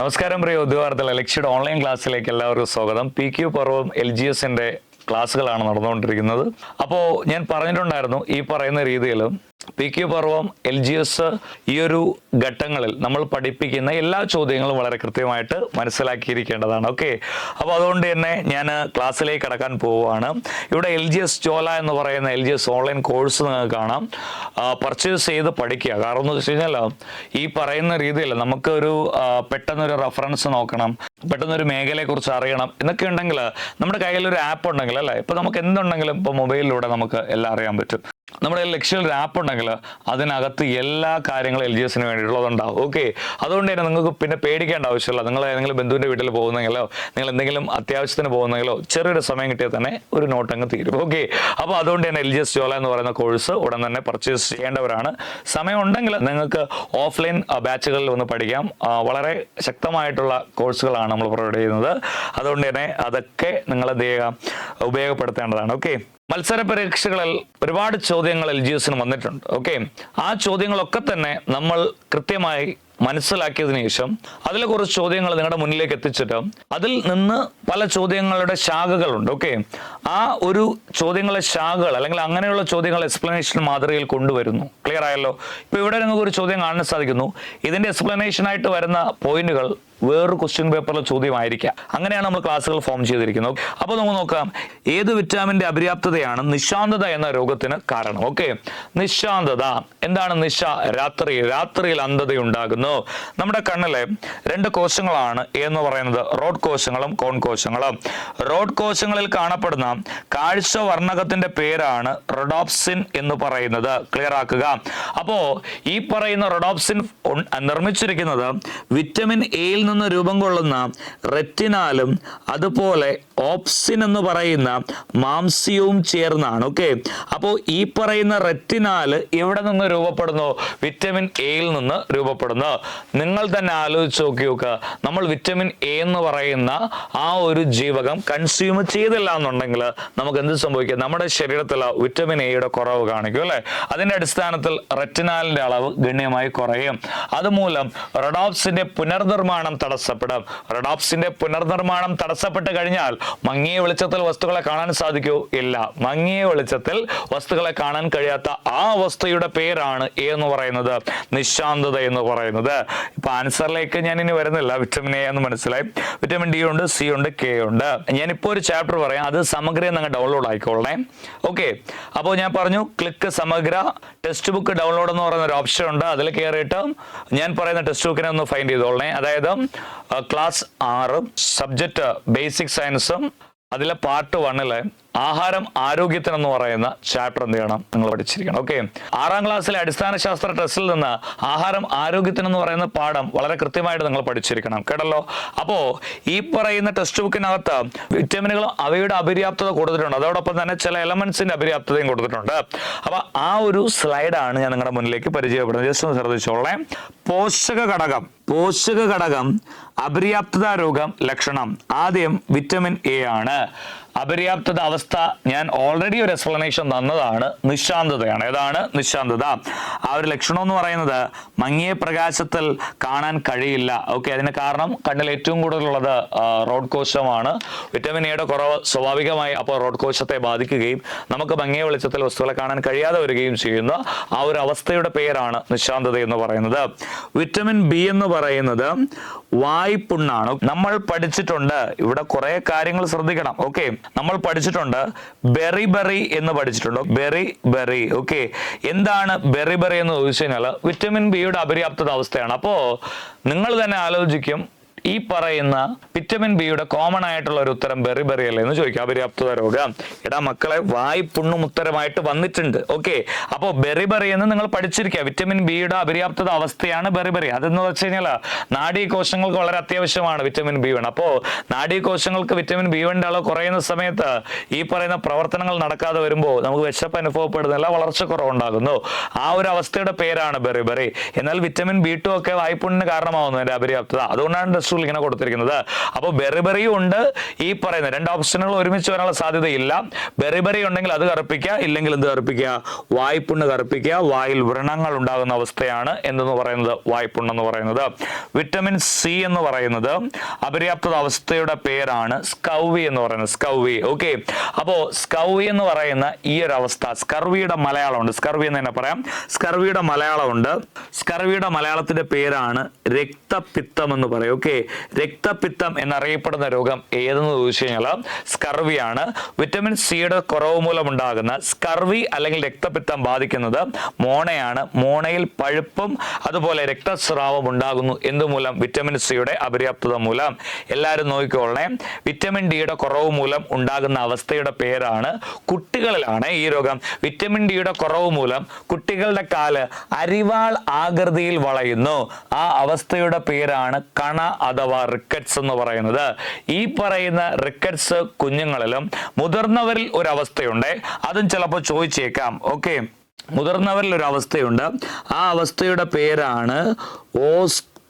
നമസ്കാരം പ്രിയ ഉദ്യോഗാർത്ഥികൾ ലക്ഷ്യയുടെ ഓൺലൈൻ ക്ലാസ്സിലേക്ക് എല്ലാവർക്കും സ്വാഗതം. പി ക്യു പർവം എൽ ജി എസിന്റെ ക്ലാസ്സുകളാണ് നടന്നുകൊണ്ടിരിക്കുന്നത്. അപ്പോൾ ഞാൻ പറഞ്ഞിട്ടുണ്ടായിരുന്നു ഈ പറയുന്ന രീതിയിൽ പി ക്യു പർവം എൽ ജി എസ് ഈ ഒരു ഘട്ടങ്ങളിൽ നമ്മൾ പഠിപ്പിക്കുന്ന എല്ലാ ചോദ്യങ്ങളും വളരെ കൃത്യമായിട്ട് മനസ്സിലാക്കിയിരിക്കേണ്ടതാണ്. ഓക്കെ അപ്പോൾ അതുകൊണ്ട് തന്നെ ഞാൻ ക്ലാസ്സിലേക്ക് കടക്കാൻ പോവുകയാണ്. ഇവിടെ എൽ ജി എസ് ചോല എന്ന് പറയുന്ന L G S online course നിങ്ങൾക്ക് കാണാം. പർച്ചേസ് ചെയ്ത് പഠിക്കുക. കാരണം എന്ന് വെച്ച് കഴിഞ്ഞാൽ ഈ പറയുന്ന രീതിയിൽ നമുക്കൊരു പെട്ടെന്നൊരു റെഫറൻസ് നോക്കണം. പെട്ടെന്നൊരു മേഖലയെക്കുറിച്ച് അറിയണം. എന്നൊക്കെ ഉണ്ടെങ്കിൽ നമ്മുടെ കയ്യിൽ ഒരു ആപ്പ് ഉണ്ടെങ്കിൽ അല്ലേ? ഇപ്പോൾ നമുക്ക് എന്തുണ്ടെങ്കിലും ഇപ്പോൾ മൊബൈലിലൂടെ നമുക്ക് എല്ലാം അറിയാൻ പറ്റും. നമ്മുടെ ലക്ഷ്യം ഒരു ആപ്പ് ഉണ്ടെങ്കിൽ അതിനകത്ത് എല്ലാ കാര്യങ്ങളും എൽ ജി എസിന് വേണ്ടിയിട്ടുള്ളതുണ്ടാവും. ഓക്കെ അതുകൊണ്ട് തന്നെ നിങ്ങൾക്ക് പിന്നെ പേടിക്കേണ്ട ആവശ്യമില്ല. നിങ്ങൾ ഏതെങ്കിലും ബന്ധുവിന്റെ വീട്ടിൽ പോകുന്നെങ്കിലോ നിങ്ങൾ എന്തെങ്കിലും അത്യാവശ്യത്തിന് പോകുന്നെങ്കിലോ ചെറിയൊരു സമയം കിട്ടിയാൽ തന്നെ ഒരു നോട്ട് അങ്ങ് തീരും. ഓക്കെ അപ്പോൾ അതുകൊണ്ട് തന്നെ എൽ ജി എസ് ജോല എന്ന് പറയുന്ന കോഴ്സ് ഉടൻ തന്നെ പർച്ചേസ് ചെയ്യേണ്ടവരാണ്. സമയം ഉണ്ടെങ്കിൽ നിങ്ങൾക്ക് ഓഫ്ലൈൻ ബാച്ചുകളിൽ വന്ന് പഠിക്കാം. വളരെ ശക്തമായിട്ടുള്ള കോഴ്സുകളാണ് നമ്മൾ പ്രൊവൈഡ് ചെയ്യുന്നത്. അതുകൊണ്ട് തന്നെ അതൊക്കെ നിങ്ങൾ എന്ത് ഉപയോഗപ്പെടുത്തേണ്ടതാണ്. ഓക്കെ മത്സര പരീക്ഷകളിൽ ഒരുപാട് ചോദ്യങ്ങൾ എൽ ജി എസിന് വന്നിട്ടുണ്ട്. ഓക്കെ ആ ചോദ്യങ്ങളൊക്കെ തന്നെ നമ്മൾ കൃത്യമായി മനസ്സിലാക്കിയതിനു ശേഷം അതിലെ കുറച്ച് ചോദ്യങ്ങൾ നിങ്ങളുടെ മുന്നിലേക്ക് എത്തിച്ചിട്ട് അതിൽ നിന്ന് പല ചോദ്യങ്ങളുടെ ശാഖകളുണ്ട് ഓക്കെ ആ ഒരു ചോദ്യങ്ങളെ ശാഖകൾ അല്ലെങ്കിൽ അങ്ങനെയുള്ള ചോദ്യങ്ങൾ എക്സ്പ്ലനേഷൻ മാതൃകയിൽ കൊണ്ടുവരുന്നു. ക്ലിയർ ആയല്ലോ? ഇപ്പൊ ഇവിടെ നിങ്ങൾക്ക് ഒരു ചോദ്യം കാണാൻ സാധിക്കുന്നു. ഇതിന്റെ എക്സ്പ്ലനേഷൻ ആയിട്ട് വരുന്ന പോയിന്റുകൾ വേറൊരു ക്വസ്റ്റ്യൻ പേപ്പറിലെ ചോദ്യമായിരിക്കാം. അങ്ങനെയാണ് നമ്മൾ ക്ലാസ്സുകൾ ഫോം ചെയ്തിരിക്കുന്നത് അപ്പോൾ നമുക്ക് നോക്കാം. ഏത് വിറ്റാമിന്റെ അപര്യാപ്തതയാണ് നിശാന്തത എന്ന രോഗത്തിന് കാരണം ഓക്കെ നിശാന്തത. എന്താണ് നിശ? രാത്രി. രാത്രിയിൽ അന്ധതയുണ്ടാകുന്നു. നമ്മുടെ കണ്ണിലെ രണ്ട് കോശങ്ങളാണ് എന്ന് പറയുന്നത്. റോഡ് കോശങ്ങളും കോൺ കോശങ്ങളും. റോഡ് കോശങ്ങളിൽ കാണപ്പെടുന്ന കാഴ്ച വർണകത്തിന്റെ പേരാണ് റൊഡോപ്സിൻ എന്ന് പറയുന്നത്. ക്ലിയർ ആക്കുക. അപ്പോ ഈ പറയുന്ന റൊഡോപ്സിൻ നിർമ്മിച്ചിരിക്കുന്നത് വിറ്റമിൻ എയിൽ നിന്ന് രൂപം കൊള്ളുന്ന റെറ്റിനാലും അതുപോലെ ഓപ്സിൻ എന്ന് പറയുന്ന മാംസ്യവും ചേർന്നാണ്. ഓക്കെ? അപ്പോൾ ഈ പറയുന്ന റെറ്റിനാല് എവിടെ നിന്ന് രൂപപ്പെടുന്നു? വിറ്റമിൻ എയിൽ നിന്ന് രൂപപ്പെടുന്നു. നിങ്ങൾ തന്നെ ആലോചിച്ച് നോക്കി നോക്കുക. നമ്മൾ വിറ്റമിൻ എ എന്ന് പറയുന്ന ആ ഒരു ജീവകം കൺസ്യൂം ചെയ്തില്ല എന്നുണ്ടെങ്കിൽ നമുക്ക് എന്ത് സംഭവിക്കും? നമ്മുടെ ശരീരത്തിൽ വിറ്റമിൻ എയുടെ കുറവ് കാണിക്കും അല്ലെ? അതിന്റെ അടിസ്ഥാനത്തിൽ റെറ്റിനാലിന്റെ അളവ് ഗണ്യമായി കുറയും. അതുമൂലം റഡോപ്സിന്റെ പുനർനിർമ്മാണം തടസ്സപ്പെടും. റഡോപ്സിന്റെ പുനർനിർമ്മാണം തടസ്സപ്പെട്ട് കഴിഞ്ഞാൽ മങ്ങിയ വെളിച്ചത്തിൽ വസ്തുക്കളെ കാണാൻ സാധിക്കൂ? ഇല്ല. മങ്ങിയ വെളിച്ചത്തിൽ വസ്തുക്കളെ കാണാൻ കഴിയാത്ത ആ അവസ്ഥയുടെ പേരാണ് എ എന്ന് പറയുന്നത്. നിശാന്തത എന്ന് പറയുന്നത്. ഇപ്പൊ ആൻസറിലേക്ക് ഞാൻ ഇനി വരുന്നില്ല. വിറ്റമിൻ എ എന്ന് മനസ്സിലായി. വിറ്റമിൻ ഡി ഉണ്ട് സി ഉണ്ട് കെ ഉണ്ട്. ഞാനിപ്പോ ഒരു ചാപ്റ്റർ പറയാം. അത് സമഗ്ര നിങ്ങൾ ഡൗൺലോഡ് ആയിക്കോളണേ. ഓക്കെ അപ്പോൾ ഞാൻ പറഞ്ഞു ക്ലിക്ക് സമഗ്ര ടെക്സ്റ്റ് ബുക്ക് ഡൗൺലോഡ് എന്ന് പറയുന്ന ഒരു ഓപ്ഷൻ ഉണ്ട്. അതിൽ കയറിയിട്ട് ഞാൻ പറയുന്ന ടെക്സ്റ്റ് ബുക്കിനെ ഒന്ന് ഫൈൻഡ് ചെയ്തോളണേ. അതായത് ക്ലാസ് ആറ് സബ്ജക്റ്റ് ബേസിക് സയൻസും അതിലെ പാർട്ട് വണ്ണിലെ ആഹാരം ആരോഗ്യത്തിന് എന്ന് പറയുന്ന ചാപ്റ്റർ എന്ത് ചെയ്യണം? നിങ്ങൾ പഠിച്ചിരിക്കണം. ഓക്കെ ആറാം ക്ലാസ്സിലെ അടിസ്ഥാന ശാസ്ത്ര ടെസ്റ്റിൽ നിന്ന് ആഹാരം ആരോഗ്യത്തിന് എന്ന് പറയുന്ന പാഠം വളരെ കൃത്യമായിട്ട് നിങ്ങൾ പഠിച്ചിരിക്കണം. കേട്ടല്ലോ? അപ്പോൾ ഈ പറയുന്ന ടെക്സ്റ്റ് ബുക്കിനകത്ത് വിറ്റമിനുകളും അവയുടെ അപര്യാപ്തത കൊടുത്തിട്ടുണ്ട്. അതോടൊപ്പം തന്നെ ചില എലമെന്റ്സിന്റെ അപര്യാപ്തതയും കൊടുത്തിട്ടുണ്ട്. അപ്പോൾ ആ ഒരു സ്ലൈഡാണ് ഞാൻ നിങ്ങളുടെ മുന്നിലേക്ക് പരിചയപ്പെടുന്നത്. ജസ്റ്റ് ഒന്ന് ശ്രദ്ധിച്ചോളേ പോഷക ഘടകം പോഷക ഘടകം അപര്യാപ്തത രോഗം ലക്ഷണം. ആദ്യം വിറ്റമിൻ എ ആണ്. അപര്യാപ്തത അവസ്ഥ ഞാൻ ഓൾറെഡി ഒരു എക്സ്പ്ലനേഷൻ തന്നതാണ്. നിശാന്തതയാണ് ഏതാണ്? നിശാന്തത ആ ഒരു ലക്ഷണം എന്ന് പറയുന്നത് മങ്ങിയ പ്രകാശത്തിൽ കാണാൻ കഴിയില്ല. ഓക്കെ അതിന് കാരണം കണ്ണിൽ ഏറ്റവും കൂടുതലുള്ളത് റോഡ് കോശമാണ്. വിറ്റമിൻ എയുടെ കുറവ് സ്വാഭാവികമായി അപ്പോൾ റോഡ് കോശത്തെ ബാധിക്കുകയും നമുക്ക് മങ്ങിയ വെളിച്ചത്തിൽ വസ്തുക്കളെ കാണാൻ കഴിയാതെ വരികയും ചെയ്യുന്ന ആ ഒരു അവസ്ഥയുടെ പേരാണ് നിശാന്തത എന്ന് പറയുന്നത്. വിറ്റമിൻ ബി എന്ന് പറയുന്നത് വായ്പുണ്ണാണ്. നമ്മൾ പഠിച്ചിട്ടുണ്ട്. ഇവിടെ കുറെ കാര്യങ്ങൾ ശ്രദ്ധിക്കണം. ഓക്കെ നമ്മൾ പഠിച്ചിട്ടുണ്ട് ബെറി ബെറി എന്ന് പഠിച്ചിട്ടുണ്ട്? Beriberi. ഓക്കെ എന്താണ് ബെറി ബെറി എന്ന് ചോദിച്ചു കഴിഞ്ഞാൽ വിറ്റമിൻ ബിയുടെ അപര്യാപ്തത അവസ്ഥയാണ്. അപ്പോൾ നിങ്ങൾ തന്നെ ആലോചിക്കും ഈ പറയുന്ന വിറ്റമിൻ ബിയുടെ കോമൺ ആയിട്ടുള്ള ഒരു ഉത്തരം ബെറി ബെറി അല്ലേ എന്ന് ചോദിക്കാം. അപര്യാപ്തത രോഗം എടാ മക്കളെ വായി പുണ്ണും ഉത്തരമായിട്ട് വന്നിട്ടുണ്ട്. ഓക്കെ അപ്പോൾ ബെറി ബെറി എന്ന് നിങ്ങൾ പഠിച്ചിരിക്കുക. വിറ്റമിൻ ബിയുടെ അപര്യാപ്തത അവസ്ഥയാണ് ബെറി ബെറി അതെന്ന് വെച്ച് കഴിഞ്ഞാൽ നാഡീ കോശങ്ങൾക്ക് വളരെ അത്യാവശ്യമാണ് വിറ്റമിൻ ബി വൺ അപ്പോൾ നാഡീ കോശങ്ങൾക്ക് വിറ്റമിൻ ബി വണ്ണിന്റെ അളവ് കുറയുന്ന സമയത്ത് ഈ പറയുന്ന പ്രവർത്തനങ്ങൾ നടക്കാതെ വരുമ്പോൾ നമുക്ക് വിശപ്പ് അനുഭവപ്പെടുന്നില്ല വളർച്ച കുറവുണ്ടാകുന്നു. ആ ഒരു അവസ്ഥയുടെ പേരാണ് ബെറി ബെറി എന്നാൽ വിറ്റമിൻ ബി ടു ഒക്കെ വായ്പുണ്ണിന് കാരണമാവുന്നു അതിന്റെ അപര്യാപ്തത. അതുകൊണ്ടാണ് ടെക്സ്റ്റുകൾ ഇങ്ങനെ കൊടുത്തിരിക്കുന്നത്. അപ്പോൾ ബെറിബെറിയും ഉണ്ട് ഈ പറയുന്ന രണ്ട് ഓപ്ഷനുകൾ ഒരുമിച്ച് വരാനുള്ള സാധ്യതയില്ല. ബെറിബെറി ഉണ്ടെങ്കിൽ അത് കറുപ്പിക്കുക ഇല്ലെങ്കിൽ എന്ത് കറുപ്പിക്കുക? വായ്പുണ്ണ് കറുപ്പിക്കുക. വായിൽ വ്രണങ്ങൾ ഉണ്ടാകുന്ന അവസ്ഥയാണ് എന്തെന്ന് പറയുന്നത്? വായ്പുണ്ണെന്ന് പറയുന്നത്. വിറ്റമിൻ സി എന്ന് പറയുന്നത് അപര്യാപ്തത അവസ്ഥയുടെ പേരാണ് സ്കൗവി എന്ന് പറയുന്നത്. സ്കൗവി ഓക്കെ അപ്പോൾ സ്കൗവി എന്ന് പറയുന്ന ഈ ഒരു അവസ്ഥ സ്കർവിയുടെ മലയാളമുണ്ട്. സ്കർവി എന്ന് തന്നെ പറയാം. സ്കർവിയുടെ മലയാളമുണ്ട്. സ്കർവിയുടെ മലയാളത്തിന്റെ പേരാണ് രക്തപിത്തം എന്ന് പറയും ഓക്കെ രക്തപിത്തം എന്നറിയപ്പെടുന്ന രോഗം ഏതെന്ന് ചോദിച്ചു കഴിഞ്ഞാൽ സ്കർവിയാണ്. വിറ്റമിൻ സിയുടെ കുറവ് മൂലം ഉണ്ടാകുന്ന സ്കർവി അല്ലെങ്കിൽ രക്തപിത്തം ബാധിക്കുന്നത് മോണയാണ്. മോണയിൽ പഴുപ്പും അതുപോലെ രക്തസ്രാവം ഉണ്ടാകുന്നു എന്തുമൂലം? വിറ്റമിൻ സിയുടെ അപര്യാപ്തത മൂലം. എല്ലാവരും നോക്കിക്കോളണേ. വിറ്റമിൻ ഡിയുടെ കുറവ് മൂലം ഉണ്ടാകുന്ന അവസ്ഥയുടെ പേരാണ് കുട്ടികളിലാണ് ഈ രോഗം. വിറ്റമിൻ ഡിയുടെ കുറവ് മൂലം കുട്ടികളുടെ കാൽ അരിവാൾ ആകൃതിയിൽ വളയുന്നു. ആ അവസ്ഥയുടെ പേരാണ് കണ അഥവാ റിക്കറ്റ്സ് എന്ന് പറയുന്നത്. ഈ പറയുന്ന റിക്കറ്റ്സ് കുഞ്ഞുങ്ങളിലും മുതിർന്നവരിൽ ഒരു അവസ്ഥയുണ്ട് അതും ചിലപ്പോൾ ചോദിച്ചേക്കാം. ഓക്കെ മുതിർന്നവരിൽ ഒരു അവസ്ഥയുണ്ട് ആ അവസ്ഥയുടെ പേരാണ്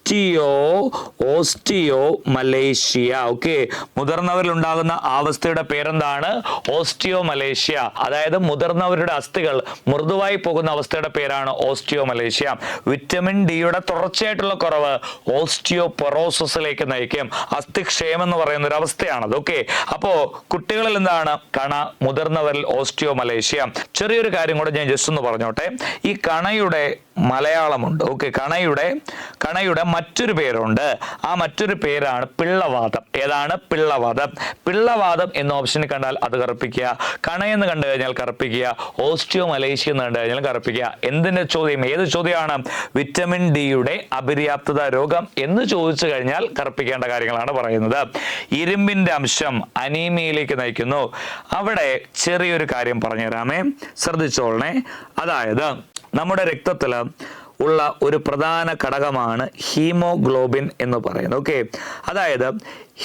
ഓസ്റ്റിയോ ഓസ്റ്റിയോ മലേഷ്യ. ഓക്കെ മുതിർന്നവരിൽ ഉണ്ടാകുന്ന അവസ്ഥയുടെ പേരെന്താണ്? Osteomalacia. അതായത് മുതിർന്നവരുടെ അസ്ഥികൾ മൃദുവായി പോകുന്ന അവസ്ഥയുടെ പേരാണ് ഓസ്റ്റിയോ മലേഷ്യ. വിറ്റമിൻ ഡിയുടെ തുടർച്ചയായിട്ടുള്ള കുറവ് ഓസ്റ്റിയോ പൊറോസിസിലേക്ക് നയിക്കും. അസ്ഥിക്ഷയം എന്ന് പറയുന്ന ഒരു അവസ്ഥയാണത്. ഓക്കെ അപ്പോ കുട്ടികളിൽ എന്താണ്? കണ മുതിർന്നവരിൽ ഓസ്റ്റിയോ മലേഷ്യ. ചെറിയൊരു കാര്യം കൂടെ ഞാൻ ജസ്റ്റ് ഒന്ന് പറഞ്ഞോട്ടെ. ഈ കണയുടെ മലയാളമുണ്ട്. ഓക്കെ കണയുടെ കണയുടെ മറ്റൊരു പേരുണ്ട്. ആ മറ്റൊരു പേരാണ് പിള്ളവാദം. ഏതാണ്? പിള്ളവാദം. പിള്ളവാദം എന്ന ഓപ്ഷനിൽ കണ്ടാൽ അത് കറുപ്പിക്കുക. കണയെന്ന് കണ്ടു കഴിഞ്ഞാൽ കറുപ്പിക്കുക. ഓസ്റ്റിയോ മലേഷ്യ എന്ന് കണ്ടു കഴിഞ്ഞാൽ കറുപ്പിക്കുക. എന്തിന്റെ ചോദ്യം? ഏത് ചോദ്യമാണ്? വിറ്റമിൻ ഡിയുടെ അപര്യാപ്തത രോഗം എന്ന് ചോദിച്ചു കഴിഞ്ഞാൽ കറുപ്പിക്കേണ്ട കാര്യങ്ങളാണ് പറയുന്നത്. ഇരുമ്പിന്റെ അംശം അനീമിയയിലേക്ക് നയിക്കുന്നു. അവിടെ ചെറിയൊരു കാര്യം പറഞ്ഞുതരാമേ. ശ്രദ്ധിച്ചോളണേ. അതായത് നമ്മുടെ രക്തത്തിൽ ഉള്ള ഒരു പ്രധാന ഘടകമാണ് ഹീമോഗ്ലോബിൻ എന്ന് പറയുന്നത്. ഓക്കെ അതായത്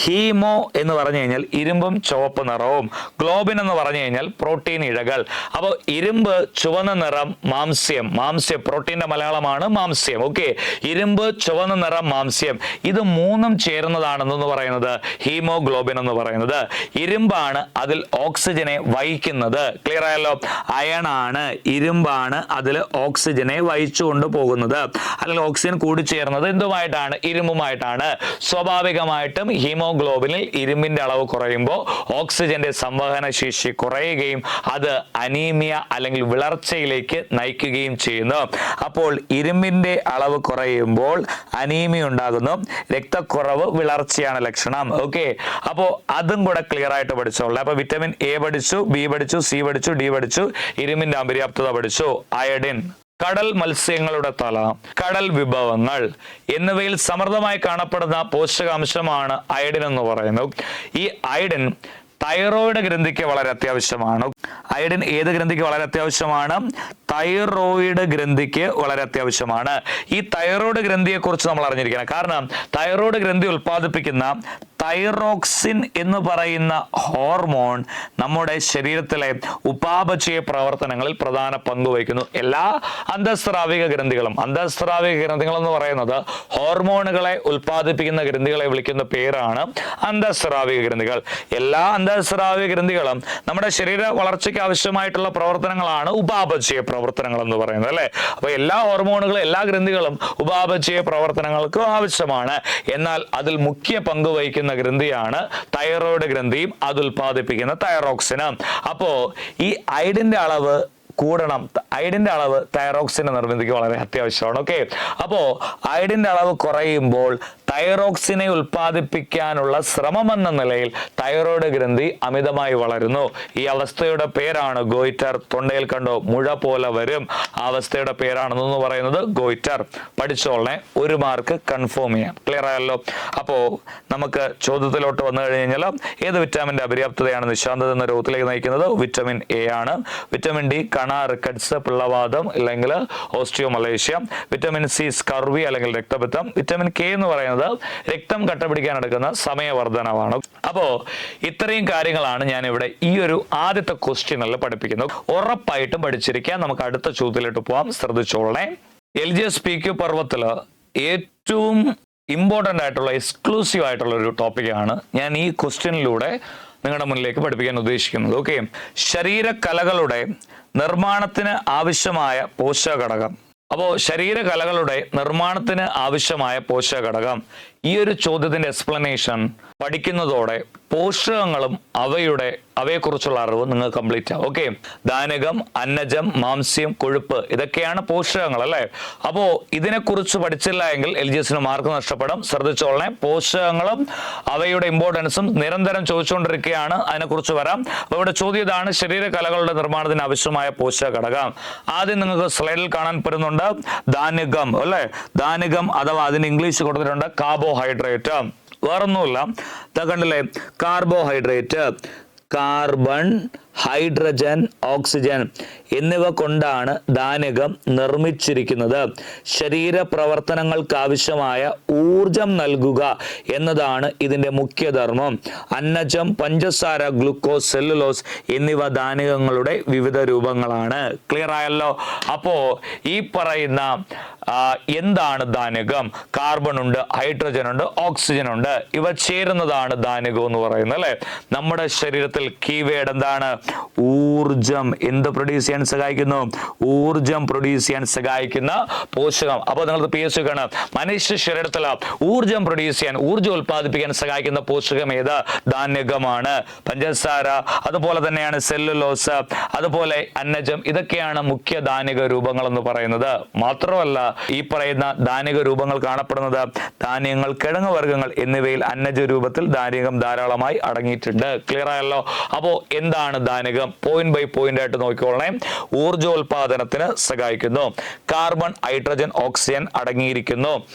ഹീമോ എന്ന് പറഞ്ഞു കഴിഞ്ഞാൽ ഇരുമ്പും ചുവപ്പ് നിറവും ഗ്ലോബിൻ എന്ന് പറഞ്ഞു കഴിഞ്ഞാൽ പ്രോട്ടീൻ ഇഴകൾ. അപ്പോൾ ഇരുമ്പ് ചുവന്ന നിറം മാംസ്യം. മാംസ്യം പ്രോട്ടീന്റെ മലയാളമാണ് മാംസ്യം. ഓക്കെ? ഇരുമ്പ് ചുവന്ന നിറം മാംസ്യം. ഇത് മൂന്നും ചേരുന്നതാണെന്ന് പറയുന്നത് ഹീമോഗ്ലോബിൻ എന്ന് പറയുന്നത്. ഇരുമ്പാണ് അതിൽ ഓക്സിജനെ വഹിക്കുന്നത്. ക്ലിയർ ആയല്ലോ? അയണാണ് ഇരുമ്പാണ് അതിൽ ഓക്സിജനെ വഹിച്ചു കൊണ്ടുപോകുന്നത് അല്ലെങ്കിൽ ഓക്സിജൻ കൂടിച്ചേർന്നത് എന്തുമായിട്ടാണ്? ഇരുമ്പുമായിട്ടാണ്. സ്വാഭാവികമായിട്ടും ഹീമോഗ്ലോബിനിൽ ഇരുമ്പിന്റെ അളവ് കുറയുമ്പോൾ ഓക്സിജന്റെ സംവഹന ശേഷി കുറയുകയും അത് അനീമിയ അല്ലെങ്കിൽ വിളർച്ചയിലേക്ക് നയിക്കുകയും ചെയ്യുന്നു. അപ്പോൾ ഇരുമ്പിന്റെ അളവ് കുറയുമ്പോൾ അനീമിയ ഉണ്ടാകുന്നു. രക്തക്കുറവ് വിളർച്ചയാണ് ലക്ഷണം. ഓക്കെ അപ്പോൾ അതും കൂടെ ക്ലിയർ ആയിട്ട് പഠിച്ചോളൂ. അപ്പോൾ വിറ്റമിൻ എ പഠിച്ചു ബി പഠിച്ചു സി പഠിച്ചു ഡി പഠിച്ചു ഇരുമ്പിന്റെ അപര്യാപ്തത പഠിച്ചു. അയഡിൻ കടൽ മത്സ്യങ്ങളുടെ തല കടൽ വിഭവങ്ങൾ എന്നിവയിൽ സമൃദ്ധമായി കാണപ്പെടുന്ന പോഷകാംശമാണ് അയഡിൻ എന്ന് പറയുന്നത്. ഈ അയഡിൻ തൈറോയിഡ് ഗ്രന്ഥിക്ക് വളരെ അത്യാവശ്യമാണ്. അയഡിൻ ഏത് ഗ്രന്ഥിക്ക് വളരെ അത്യാവശ്യമാണ്? തൈറോയിഡ് ഗ്രന്ഥിക്ക് വളരെ അത്യാവശ്യമാണ്. ഈ തൈറോയിഡ് ഗ്രന്ഥിയെക്കുറിച്ച് നമ്മൾ അറിഞ്ഞിരിക്കണം. കാരണം തൈറോയിഡ് ഗ്രന്ഥി ഉൽപ്പാദിപ്പിക്കുന്ന തൈറോക്സിൻ എന്ന് പറയുന്ന ഹോർമോൺ നമ്മുടെ ശരീരത്തിലെ ഉപാപചയ പ്രവർത്തനങ്ങളിൽ പ്രധാന പങ്ക് വഹിക്കുന്നു. എല്ലാ അന്തസ്രാവിക ഗ്രന്ഥികളും അന്തസ്രാവിക ഗ്രന്ഥികൾ എന്ന് പറയുന്നത് ഹോർമോണുകളെ ഉൽപ്പാദിപ്പിക്കുന്ന ഗ്രന്ഥികളെ വിളിക്കുന്ന പേരാണ് അന്തസ്രാവിക ഗ്രന്ഥികൾ. എല്ലാ അന്തസ്രാവിക ഗ്രന്ഥികളും നമ്മുടെ ശരീര വളർച്ചയ്ക്ക് ആവശ്യമായിട്ടുള്ള പ്രവർത്തനങ്ങളാണ് ഉപാപചയ പ്രവർത്തനങ്ങൾ എന്ന് പറയുന്നത് അല്ലെ? അപ്പൊ എല്ലാ ഹോർമോണുകളും എല്ലാ ഗ്രന്ഥികളും ഉപാപചയ പ്രവർത്തനങ്ങൾക്കും ആവശ്യമാണ്. എന്നാൽ അതിൽ മുഖ്യ പങ്ക് വഹിക്കുന്ന ഗ്രന്ഥിയാണ് തൈറോയിഡ് ഗ്രന്ഥിയും അത് ഉൽപ്പാദിപ്പിക്കുന്ന തൈറോക്സിന്. അപ്പോ ഈ ഐഡിന്റെ അളവ് കൂടണം. അയഡിന്റെ അളവ് തൈറോക്സിനെ നിർമ്മിതിക്ക് വളരെ അത്യാവശ്യമാണ് ഓക്കെ അപ്പോ അയഡിന്റെ അളവ് കുറയുമ്പോൾ തൈറോക്സിനെ ഉൽപ്പാദിപ്പിക്കാനുള്ള ശ്രമമെന്ന നിലയിൽ തൈറോയ്ഡ് ഗ്രന്ഥി അമിതമായി വളരുന്നു. ഈ അവസ്ഥയുടെ പേരാണ് ഗോയിറ്റർ. തൊണ്ടയിൽ കണ്ടോ മുഴ പോലെ വരും. ആ അവസ്ഥയുടെ പേരാണെന്ന് പറയുന്നത് ഗോയിറ്റർ. പഠിച്ചോളനെ ഒരു മാർക്ക് കൺഫേം ചെയ്യാം. ക്ലിയർ ആയല്ലോ? അപ്പോ നമുക്ക് ചോദ്യത്തിലോട്ട് വന്നു കഴിഞ്ഞാൽ ഏത് വിറ്റാമിന്റെ അപര്യാപ്തതയാണ് നിശാന്തത എന്ന രോഗത്തിലേക്ക് നയിക്കുന്നത്? വിറ്റമിൻ എ ആണ്. വിറ്റമിൻ ഡി കണ റിക്കറ്റ്സ് പിള്ളവാദം അല്ലെങ്കിൽ ഓസ്റ്റിയോമലേഷ്യ. വിറ്റമിൻ സി സ്കർവി അല്ലെങ്കിൽ രക്തപിത്തം വിറ്റമിൻ കെ എന്ന് പറയുന്നത് രക്തം കട്ടപിടിക്കാൻ എടുക്കുന്ന സമയവർദ്ധനമാണ് അപ്പോ ഇത്രയും കാര്യങ്ങളാണ് ഞാൻ ഇവിടെ ഈ ഒരു ആദ്യത്തെ ക്വസ്റ്റ്യനിൽ പഠിപ്പിക്കുന്നത്. ഉറപ്പായിട്ടും പഠിച്ചിരിക്കാം. നമുക്ക് അടുത്ത ചോദ്യത്തിലോട്ട് പോവാം. ശ്രദ്ധിച്ചോളണേ. L G S P Q പർവത്തിൽ ഏറ്റവും ഇമ്പോർട്ടന്റ് ആയിട്ടുള്ള എക്സ്ക്ലൂസീവ് ആയിട്ടുള്ള ഒരു ടോപ്പിക്കാണ് ഞാൻ ഈ ക്വസ്റ്റ്യനിലൂടെ നിങ്ങളുടെ മുന്നിലേക്ക് പഠിപ്പിക്കാൻ ഉദ്ദേശിക്കുന്നത്. ഓക്കെ ശരീരകലകളുടെ നിർമ്മാണത്തിന് ആവശ്യമായ പോഷക ഘടകം അപ്പോൾ ശരീരകലകളുടെ നിർമ്മാണത്തിന് ആവശ്യമായ പോഷക ഘടകം ഈ ഒരു ചോദ്യത്തിന്റെ എക്സ്പ്ലനേഷൻ പഠിക്കുന്നതോടെ പോഷകങ്ങളും അവയുടെ അവയെക്കുറിച്ചുള്ള അറിവ് നിങ്ങൾ കംപ്ലീറ്റ് ആവും. ഓക്കെ ദാനകം അന്നജം മാംസ്യം കൊഴുപ്പ് ഇതൊക്കെയാണ് പോഷകങ്ങൾ അല്ലേ? അപ്പോൾ ഇതിനെക്കുറിച്ച് പഠിച്ചില്ല എങ്കിൽ എൽ ജി എസിന് മാർക്ക് നഷ്ടപ്പെടും. ശ്രദ്ധിച്ചോളെ പോഷകങ്ങളും അവയുടെ ഇമ്പോർട്ടൻസും നിരന്തരം ചോദിച്ചുകൊണ്ടിരിക്കുകയാണ്. അതിനെക്കുറിച്ച് വരാം. അപ്പോൾ ഇവിടെ ചോദ്യം ഇതാണ്. ശരീരകലകളുടെ നിർമ്മാണത്തിന് ആവശ്യമായ പോഷക ഘടകം. ആദ്യം നിങ്ങൾക്ക് സ്ലൈഡിൽ കാണാൻ പറ്റുന്നുണ്ട്. ധാന്യകം അല്ലേ? ധാന്യകം അഥവാ അതിന് ഇംഗ്ലീഷ് കൊടുത്തിട്ടുണ്ട്. കാർബോഹൈഡ്രേറ്റ്. വേറൊന്നുമില്ല. കണ്ടില്ലേ? കാർബോഹൈഡ്രേറ്റ്. കാർബൺ ഹൈഡ്രജൻ ഓക്സിജൻ എന്നിവ കൊണ്ടാണ് ധാനകം നിർമ്മിച്ചിരിക്കുന്നത്. ശരീര പ്രവർത്തനങ്ങൾക്ക് ആവശ്യമായ ഊർജം നൽകുക എന്നതാണ് ഇതിന്റെ മുഖ്യധർമ്മം. അന്നജം പഞ്ചസാര ഗ്ലൂക്കോസ് സെല്ലുലോസ് എന്നിവ ധാനകങ്ങളുടെ വിവിധ രൂപങ്ങളാണ്. ക്ലിയർ ആയല്ലോ? അപ്പോൾ ഈ പറയുന്ന എന്താണ് ധാനകം? കാർബൺ ഉണ്ട് ഹൈഡ്രജൻ ഉണ്ട് ഓക്സിജൻ ഉണ്ട്. ഇവ ചേരുന്നതാണ് ധാനകം എന്ന് പറയുന്നത് അല്ലേ? നമ്മുടെ ശരീരത്തിൽ കീവേഡ് എന്താണ്? ഊർജം എന്ത് പ്രൊഡ്യൂസ് ചെയ്യാൻ സഹായിക്കുന്നു? ഊർജം പ്രൊഡ്യൂസ് ചെയ്യാൻ സഹായിക്കുന്ന പോഷകം. അപ്പോൾ നിങ്ങൾ പി എസ് കാണാം മനുഷ്യ ശരീരത്തിൽ ഊർജം പ്രൊഡ്യൂസ് ചെയ്യാൻ ഊർജം ഉൽപ്പാദിപ്പിക്കാൻ സഹായിക്കുന്ന പോഷകം ഏത്? ധാന്യകമാണ്. പഞ്ചസാര അതുപോലെ തന്നെയാണ് സെല്ലുലോസ് അതുപോലെ അന്നജം. ഇതൊക്കെയാണ് മുഖ്യ ധാന്യക രൂപങ്ങൾ എന്ന് പറയുന്നത്. മാത്രമല്ല ഈ പറയുന്ന ധാന്യക രൂപങ്ങൾ കാണപ്പെടുന്നത് ധാന്യങ്ങൾ കിഴങ്ങ് വർഗങ്ങൾ എന്നിവയിൽ അന്നജ രൂപത്തിൽ ധാന്യകം ധാരാളമായി അടങ്ങിയിട്ടുണ്ട്. ക്ലിയർ ആയല്ലോ? അപ്പോൾ എന്താണ് ധാന്യകം പോയിന്റ് ബൈ പോയിന്റ് ആയിട്ട് നോക്കിക്കോളണേ. ഊർജോൽപാദനത്തിന് സഹായിക്കുന്നു. കാർബൺ ഹൈഡ്രജൻ ഓക്സിജൻ അടങ്ങിയിരിക്കുന്നു.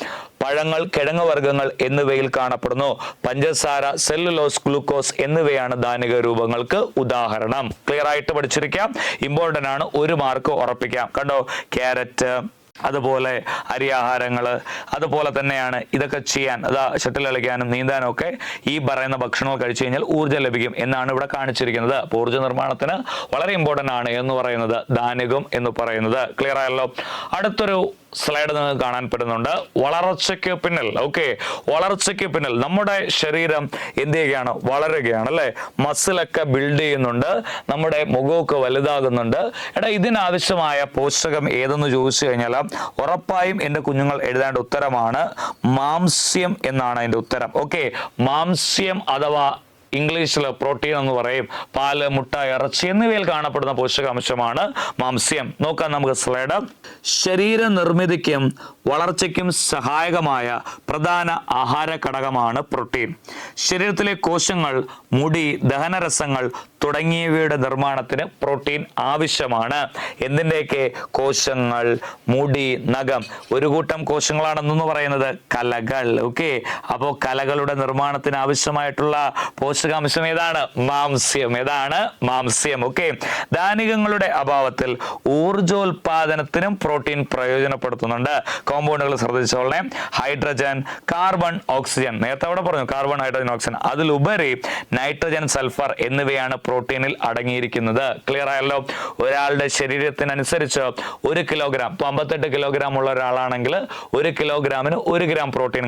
പഴങ്ങൾ കിഴങ്ങ് വർഗങ്ങൾ എന്നിവയിൽ കാണപ്പെടുന്നു. പഞ്ചസാര സെല്ലുലോസ് ഗ്ലൂക്കോസ് എന്നിവയാണ് ധാന്യക രൂപങ്ങൾക്ക് ഉദാഹരണം. ക്ലിയർ ആയിട്ട് പഠിച്ചിരിക്കാം. ഇമ്പോർട്ടന്റ് ആണ്. ഒരു മാർക്ക് ഉറപ്പിക്കാം. കണ്ടോ? ക്യാരറ്റ് അതുപോലെ അരിയാഹാരങ്ങൾ അതുപോലെ തന്നെയാണ് ഇതൊക്കെ ചെയ്യാൻ അതാ ഷട്ടിൽ കളിക്കാനും നീന്താനും ഒക്കെ ഈ പറയുന്ന ഭക്ഷണങ്ങൾ കഴിച്ചു കഴിഞ്ഞാൽ ഊർജം ലഭിക്കും എന്നാണ് ഇവിടെ കാണിച്ചിരിക്കുന്നത്. അപ്പോൾ ഊർജ നിർമ്മാണത്തിന് വളരെ ഇമ്പോർട്ടന്റ് ആണ് എന്ന് പറയുന്നത് ധാന്യകം എന്ന് പറയുന്നത്. ക്ലിയർ ആയല്ലോ? അടുത്തൊരു സ്ലൈഡ് നിങ്ങൾക്ക് കാണാൻ പറ്റുന്നുണ്ട്. വളർച്ചയ്ക്ക് പിന്നിൽ ഓക്കെ വളർച്ചയ്ക്ക് പിന്നിൽ നമ്മുടെ ശരീരം എന്ത് ചെയ്യുകയാണ് വളരുകയാണ് അല്ലെ? മസിലൊക്കെ ബിൽഡ് ചെയ്യുന്നുണ്ട് നമ്മുടെ മുഖമൊക്കെ വലുതാകുന്നുണ്ട്. എടാ ഇതിനാവശ്യമായ പോഷകം ഏതെന്ന് ചോദിച്ചു കഴിഞ്ഞാൽ ഉറപ്പായും എന്റെ കുഞ്ഞുങ്ങൾ എഴുതേണ്ട ഉത്തരമാണ് മാംസ്യം എന്നാണ് അതിന്റെ ഉത്തരം. ഓക്കെ മാംസ്യം അഥവാ ഇംഗ്ലീഷിൽ പ്രോട്ടീൻ എന്ന് പറയും പാൽ മുട്ട ഇറച്ചി എന്നിവയിൽ കാണപ്പെടുന്ന പോഷകാംശമാണ് മാംസ്യം. നോക്കാം നമുക്ക് സ്ലൈഡ്. ശരീര നിർമ്മിതിക്കും വളർച്ചയ്ക്കും സഹായകമായ പ്രധാന ആഹാര ഘടകമാണ് പ്രോട്ടീൻ. ശരീരത്തിലെ കോശങ്ങൾ മുടി ദഹനരസങ്ങൾ തുടങ്ങിയവയുടെ നിർമ്മാണത്തിന് പ്രോട്ടീൻ ആവശ്യമാണ്. എന്തിന്റെയൊക്കെ കോശങ്ങൾ മുടി നഖം ഒരു കൂട്ടം കോശങ്ങളാണെന്നു പറയുന്നത് കലകൾ. ഓക്കെ? അപ്പോൾ കലകളുടെ നിർമ്മാണത്തിന് ആവശ്യമായിട്ടുള്ള പോഷകാംശം ഏതാണ്? മാംസ്യം. ഏതാണ്? മാംസ്യം. ഓക്കെ? ധാനികങ്ങളുടെ അഭാവത്തിൽ ഊർജോൽപാദനത്തിനും പ്രോട്ടീൻ പ്രയോജനപ്പെടുത്തുന്നുണ്ട്. കോമ്പൗണ്ടുകൾ ശ്രദ്ധിച്ചോളേ ഹൈഡ്രജൻ കാർബൺ ഓക്സിജൻ. നേരത്തെ അവിടെ പറഞ്ഞു കാർബൺ ഹൈഡ്രജൻ ഓക്സിജൻ. അതിലുപരി നൈട്രജൻ സൾഫർ എന്നിവയാണ് പ്രോട്ടീനിൽ അടങ്ങിയിരിക്കുന്നത്. ക്ലിയർ ആയല്ലോ? ഒരാളുടെ ശരീരത്തിനനുസരിച്ച് ഒരു കിലോഗ്രാം ഇപ്പൊ അമ്പത്തെട്ട് കിലോഗ്രാം ഉള്ള ഒരാളാണെങ്കിൽ ഒരു കിലോഗ്രാമിന് ഒരു ഗ്രാം പ്രോട്ടീൻ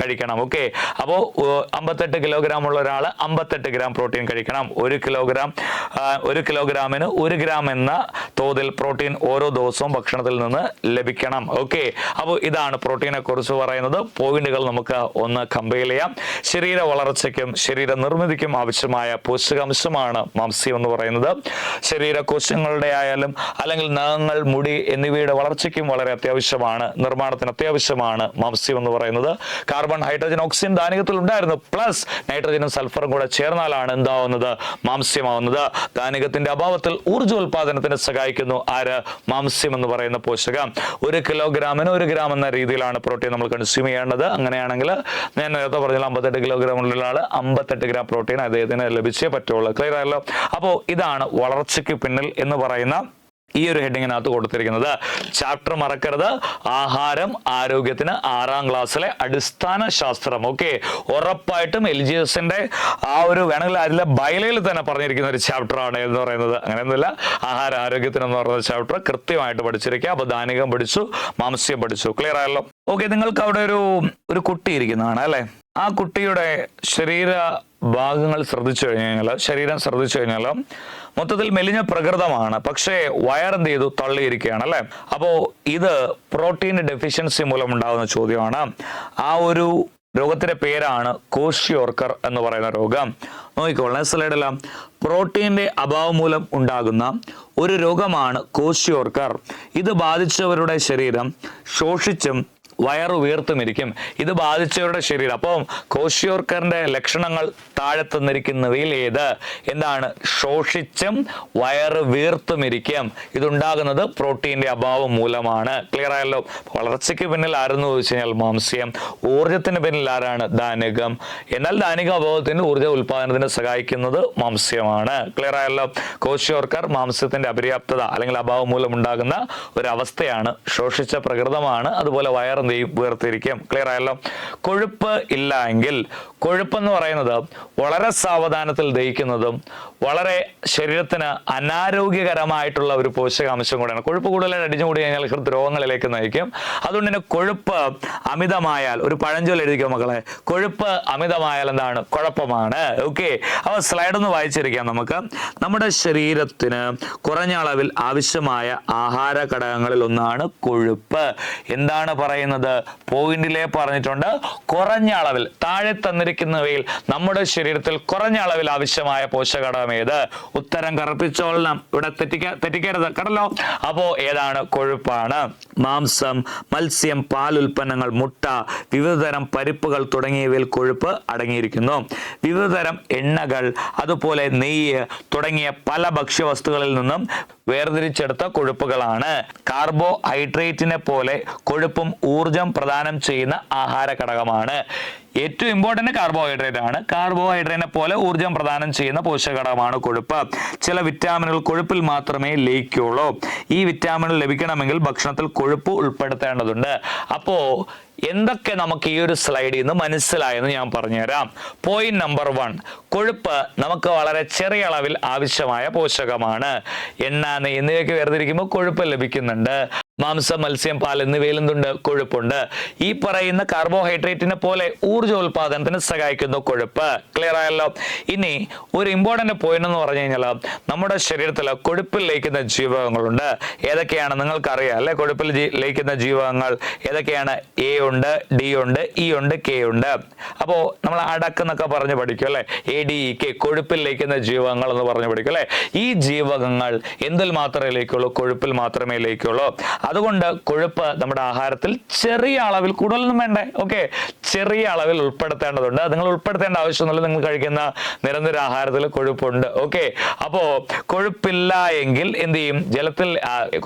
കഴിക്കണം. ഓക്കെ അപ്പോൾ അമ്പത്തെട്ട് കിലോഗ്രാം ഉള്ള ഒരാൾ അമ്പത്തെട്ട് ഗ്രാം പ്രോട്ടീൻ കഴിക്കണം. ഒരു കിലോഗ്രാം ഒരു കിലോഗ്രാമിന് ഒരു ഗ്രാം എന്ന തോതിൽ പ്രോട്ടീൻ ഓരോ ദിവസവും ഭക്ഷണത്തിൽ നിന്ന് ലഭിക്കണം. ഓക്കെ അപ്പോൾ ഇതാണ് പ്രോട്ടീനെ കുറിച്ച് പറയുന്നത്. പോയിന്റുകൾ നമുക്ക് ഒന്ന് കമ്പയർ ചെയ്യാം. ശരീര വളർച്ചയ്ക്കും ശരീര നിർമ്മിതിക്കും ആവശ്യമായ പോഷകാംശമാണ് മാംസ്യം എന്ന് പറയുന്നത്. ശരീര കോശങ്ങളുടെ ആയാലും അല്ലെങ്കിൽ നഖങ്ങൾ മുടി എന്നിവയുടെ വളർച്ചയ്ക്കും വളരെ അത്യാവശ്യമാണ്. നിർമ്മാണത്തിന് അത്യാവശ്യമാണ് മാംസ്യം എന്ന് പറയുന്നത്. കാർബൺ ഹൈഡ്രജൻ ഓക്സിജൻ ധാനികത്തിൽ ഉണ്ടായിരുന്നു. പ്ലസ് നൈട്രജനും സൾഫറും കൂടെ ചേർന്നാലാണ് എന്താവുന്നത്? മാംസ്യമാവുന്നത്. ധാനികത്തിന്റെ അഭാവത്തിൽ ഊർജോൽപാദനത്തിന് സഹായിക്കുന്നു. ആര്? മാംസ്യം എന്ന് പറയുന്ന പോഷകം. ഒരു കിലോഗ്രാമിന് ഒരു ഗ്രാം എന്ന രീതിയിലാണ് പ്രോട്ടീൻ നമ്മൾ കൺസ്യൂം ചെയ്യേണ്ടത്. അങ്ങനെയാണെങ്കിൽ ഞാൻ നേരത്തെ പറഞ്ഞാൽ അമ്പത്തെട്ട് കിലോഗ്രാം ഉള്ള ആൾ അമ്പത്തെട്ട് ഗ്രാം പ്രോട്ടീൻ അദ്ദേഹത്തിന് ലഭിച്ചേ പറ്റുള്ളൂ. ക്ലിയർ ആയല്ലോ അപ്പോൾ ഇതാണ് വളർച്ചയ്ക്ക് പിന്നിൽ എന്ന് പറയുന്ന ഈ ഒരു ഹെഡിങ്ങിനകത്ത് കൊടുത്തിരിക്കുന്നത്. ചാപ്റ്റർ മറക്കരുത്. ആഹാരം ആരോഗ്യത്തിന് ആറാം ക്ലാസ്സിലെ അടിസ്ഥാന ശാസ്ത്രം. ഓക്കെ ഉറപ്പായിട്ടും എൽ ജി എസിന്റെ ആ ഒരു വേണമെങ്കിൽ അതിലെ ബൈലയിൽ തന്നെ പറഞ്ഞിരിക്കുന്ന ഒരു ചാപ്റ്റർ ആണ് എന്ന് പറയുന്നത്. അങ്ങനെയൊന്നുമില്ല ആഹാര ആരോഗ്യത്തിന് എന്ന് പറയുന്ന ചാപ്റ്റർ കൃത്യമായിട്ട് പഠിച്ചിരിക്കുക. അപ്പൊ ദാനികം പഠിച്ചു മാംസ്യം പഠിച്ചു. ക്ലിയർ ആയല്ലോ? ഓക്കെ നിങ്ങൾക്ക് അവിടെ ഒരു ഒരു കുട്ടി ഇരിക്കുന്നതാണ് അല്ലെ? ആ കുട്ടിയുടെ ശരീര ഭാഗങ്ങൾ ശ്രദ്ധിച്ചു കഴിഞ്ഞാൽ ശരീരം ശ്രദ്ധിച്ചു കഴിഞ്ഞാൽ മൊത്തത്തിൽ മെലിഞ്ഞ പ്രകൃതമാണ്. പക്ഷേ വയറെന്ത് ചെയ്തു? തള്ളിയിരിക്കുകയാണ് അല്ലെ? അപ്പോൾ ഇത് പ്രോട്ടീൻ ഡെഫിഷ്യൻസി മൂലം ഉണ്ടാകുന്ന ചോദ്യമാണ്. ആ ഒരു രോഗത്തിന്റെ പേരാണ് കോഷിയോർക്കർ എന്ന് പറയുന്ന രോഗം. നോക്കിക്കോളെ സ്ലൈഡില പ്രോട്ടീന്റെ അഭാവം മൂലം ഉണ്ടാകുന്ന ഒരു രോഗമാണ് കോഷിയോർക്കർ ഇത് ബാധിച്ചവരുടെ ശരീരം ശോഷിച്ചും വയറ് വീർത്തുമിരിക്കും. ഇത് ബാധിച്ചവരുടെ ശരീരം. അപ്പം കോശിയോർക്കറിന്റെ ലക്ഷണങ്ങൾ താഴെ തന്നിരിക്കുന്നവയിൽ ഏത്? എന്താണ്? ശോഷിച്ചും വയറ് വീർത്തുമിരിക്കും. ഇതുണ്ടാകുന്നത് പ്രോട്ടീന്റെ അഭാവം മൂലമാണ്. ക്ലിയർ ആയല്ലോ? വളർച്ചയ്ക്ക് പിന്നിൽ ആരെന്ന് ചോദിച്ചു കഴിഞ്ഞാൽ മാംസ്യം. ഊർജത്തിന് പിന്നിൽ ആരാണ്? ധാനികം. എന്നാൽ ധാനിക അഭാവത്തിന് ഊർജ ഉൽപാദനത്തിന് സഹായിക്കുന്നത് മാംസ്യമാണ്. ക്ലിയർ ആയല്ലോ? കോശിയോർക്കർ മാംസ്യത്തിന്റെ അപര്യാപ്തത അല്ലെങ്കിൽ അഭാവം മൂലം ഉണ്ടാകുന്ന ഒരവസ്ഥയാണ്. ശോഷിച്ച പ്രകൃതമാണ്. അതുപോലെ വയർ എന്ത് ചെയ്യും വീർത്തിരിക്കും ക്ലിയർ ആയല്ലോ? കൊഴുപ്പ് ഇല്ല എങ്കിൽ കൊഴുപ്പെന്ന് പറയുന്നത് വളരെ സാവധാനത്തിൽ ദഹിക്കുന്നതും വളരെ ശരീരത്തിന് അനാരോഗ്യകരമായിട്ടുള്ള ഒരു പോഷകാംശം കൂടെയാണ്. കൊഴുപ്പ് കൂടുതലായിട്ട് അടിഞ്ഞുകൂടി കഴിഞ്ഞാൽ ഹൃദ്രോഗങ്ങളിലേക്ക് നയിക്കും. അതുകൊണ്ട് തന്നെ കൊഴുപ്പ് അമിതമായാൽ ഒരു പഴഞ്ചൊല്ല് എഴുതിക്കോ മക്കളെ? കൊഴുപ്പ് അമിതമായാൽ എന്താണ്? കുഴപ്പമാണ്. ഓക്കെ അപ്പൊ സ്ലൈഡ് ഒന്ന് വായിച്ചിരിക്കാം നമുക്ക്. നമ്മുടെ ശരീരത്തിന് കുറഞ്ഞ അളവിൽ ആവശ്യമായ ആഹാര ഘടകങ്ങളിൽ ഒന്നാണ് കൊഴുപ്പ്. എന്താണ് പറയുന്നത്? പോയിന്റിലെ പറഞ്ഞിട്ടുണ്ട്. കുറഞ്ഞ അളവിൽ താഴെ തന്നിരിക്കുന്നവയിൽ നമ്മുടെ ശരീരത്തിൽ കുറഞ്ഞ അളവിൽ ആവശ്യമായ പോഷകഘടകം ഏത്? ഉത്തരം കറുപ്പിച്ചോളണം. ഇവിടെ തെറ്റിക്ക തെറ്റിക്കരുത് കടലോ അപ്പോ ഏതാണ് കൊഴുപ്പാണ്? മാംസം മത്സ്യം പാൽ ഉൽപ്പന്നങ്ങൾ മുട്ട വിവിധതരം പരിപ്പുകൾ തുടങ്ങിയവയിൽ കൊഴുപ്പ് അടങ്ങിയിരിക്കുന്നു. വിവിധതരം എണ്ണകൾ അതുപോലെ നെയ്യ് തുടങ്ങിയ പല ഭക്ഷ്യവസ്തുക്കളിൽ നിന്നും വേർതിരിച്ചെടുത്ത കൊഴുപ്പുകളാണ്. കാർബോഹൈഡ്രേറ്റിനെ പോലെ കൊഴുപ്പും ഊർജം പ്രദാനം ചെയ്യുന്ന ആഹാര ഘടകമാണ് ഏറ്റവും ഇമ്പോർട്ടന്റ് കാർബോഹൈഡ്രേറ്റ് ആണ്. കാർബോഹൈഡ്രേറ്റിനെ പോലെ ഊർജം പ്രദാനം ചെയ്യുന്ന പോഷക പോഷകഘടകമാണ് കൊഴുപ്പ്. ചില വിറ്റാമിനുകൾ കൊഴുപ്പിൽ മാത്രമേ ലയിക്കുള്ളൂ. ഈ വിറ്റാമിനുകൾ ലഭിക്കണമെങ്കിൽ ഭക്ഷണത്തിൽ കൊഴുപ്പ് ഉൾപ്പെടുത്തേണ്ടതുണ്ട്. അപ്പോൾ എന്തൊക്കെ നമുക്ക് ഈ ഒരു സ്ലൈഡിൽ നിന്ന് മനസ്സിലായെന്ന് ഞാൻ പറഞ്ഞുതരാം. പോയിന്റ് നമ്പർ വൺ കൊഴുപ്പ് നമുക്ക് വളരെ ചെറിയ അളവിൽ ആവശ്യമായ പോഷകമാണ്. എണ്ണ നെയ്യ് എന്നിവയൊക്കെ വേർതിരിക്കുമ്പോൾ കൊഴുപ്പ് ലഭിക്കുന്നുണ്ട്. മാംസം മത്സ്യം പാൽ എന്നിവയിൽ എന്തുണ്ട്? കൊഴുപ്പുണ്ട്. ഈ പറയുന്ന കാർബോഹൈഡ്രേറ്റിനെ പോലെ ഊർജോൽപാദനത്തിന് സഹായിക്കുന്നു കൊഴുപ്പ്. ക്ലിയർ ആയല്ലോ? ഇനി ഒരു ഇമ്പോർട്ടന്റ് പോയിന്റ് എന്ന് പറഞ്ഞു കഴിഞ്ഞാൽ നമ്മുടെ ശരീരത്തിൽ കൊഴുപ്പിൽ ലയിക്കുന്ന ജീവകങ്ങളുണ്ട്. ഏതൊക്കെയാണ്? നിങ്ങൾക്കറിയാം അല്ലെ? കൊഴുപ്പിൽ ലയിക്കുന്ന ജീവകങ്ങൾ ഏതൊക്കെയാണ്? എ ഉണ്ട് ഡി ഉണ്ട് ഇ ഉണ്ട് കെ ഉണ്ട്. അപ്പോ നമ്മൾ അടക്ക് എന്നൊക്കെ പറഞ്ഞ് പഠിക്കും അല്ലെ? എ ഡി ഇ കെ കൊഴുപ്പിൽ ലയിക്കുന്ന ജീവകങ്ങൾ എന്ന് പറഞ്ഞ് പഠിക്കും അല്ലെ? ഈ ജീവകങ്ങൾ എന്തിൽ മാത്രമേ ലയിക്കുള്ളൂ? കൊഴുപ്പിൽ മാത്രമേ ലയിക്കുള്ളൂ. അതുകൊണ്ട് കൊഴുപ്പ് നമ്മുടെ ആഹാരത്തിൽ ചെറിയ അളവിൽ കൂടുതലൊന്നും വേണ്ടേ. ഓക്കെ ചെറിയ അളവിൽ ഉൾപ്പെടുത്തേണ്ടതുണ്ട്. നിങ്ങൾ ഉൾപ്പെടുത്തേണ്ട ആവശ്യമൊന്നുമില്ല. നിങ്ങൾ കഴിക്കുന്ന നിരന്തര ആഹാരത്തിൽ കൊഴുപ്പുണ്ട്. ഓക്കെ അപ്പോ കൊഴുപ്പില്ല എങ്കിൽ എന്ത് ചെയ്യും? ജലത്തിൽ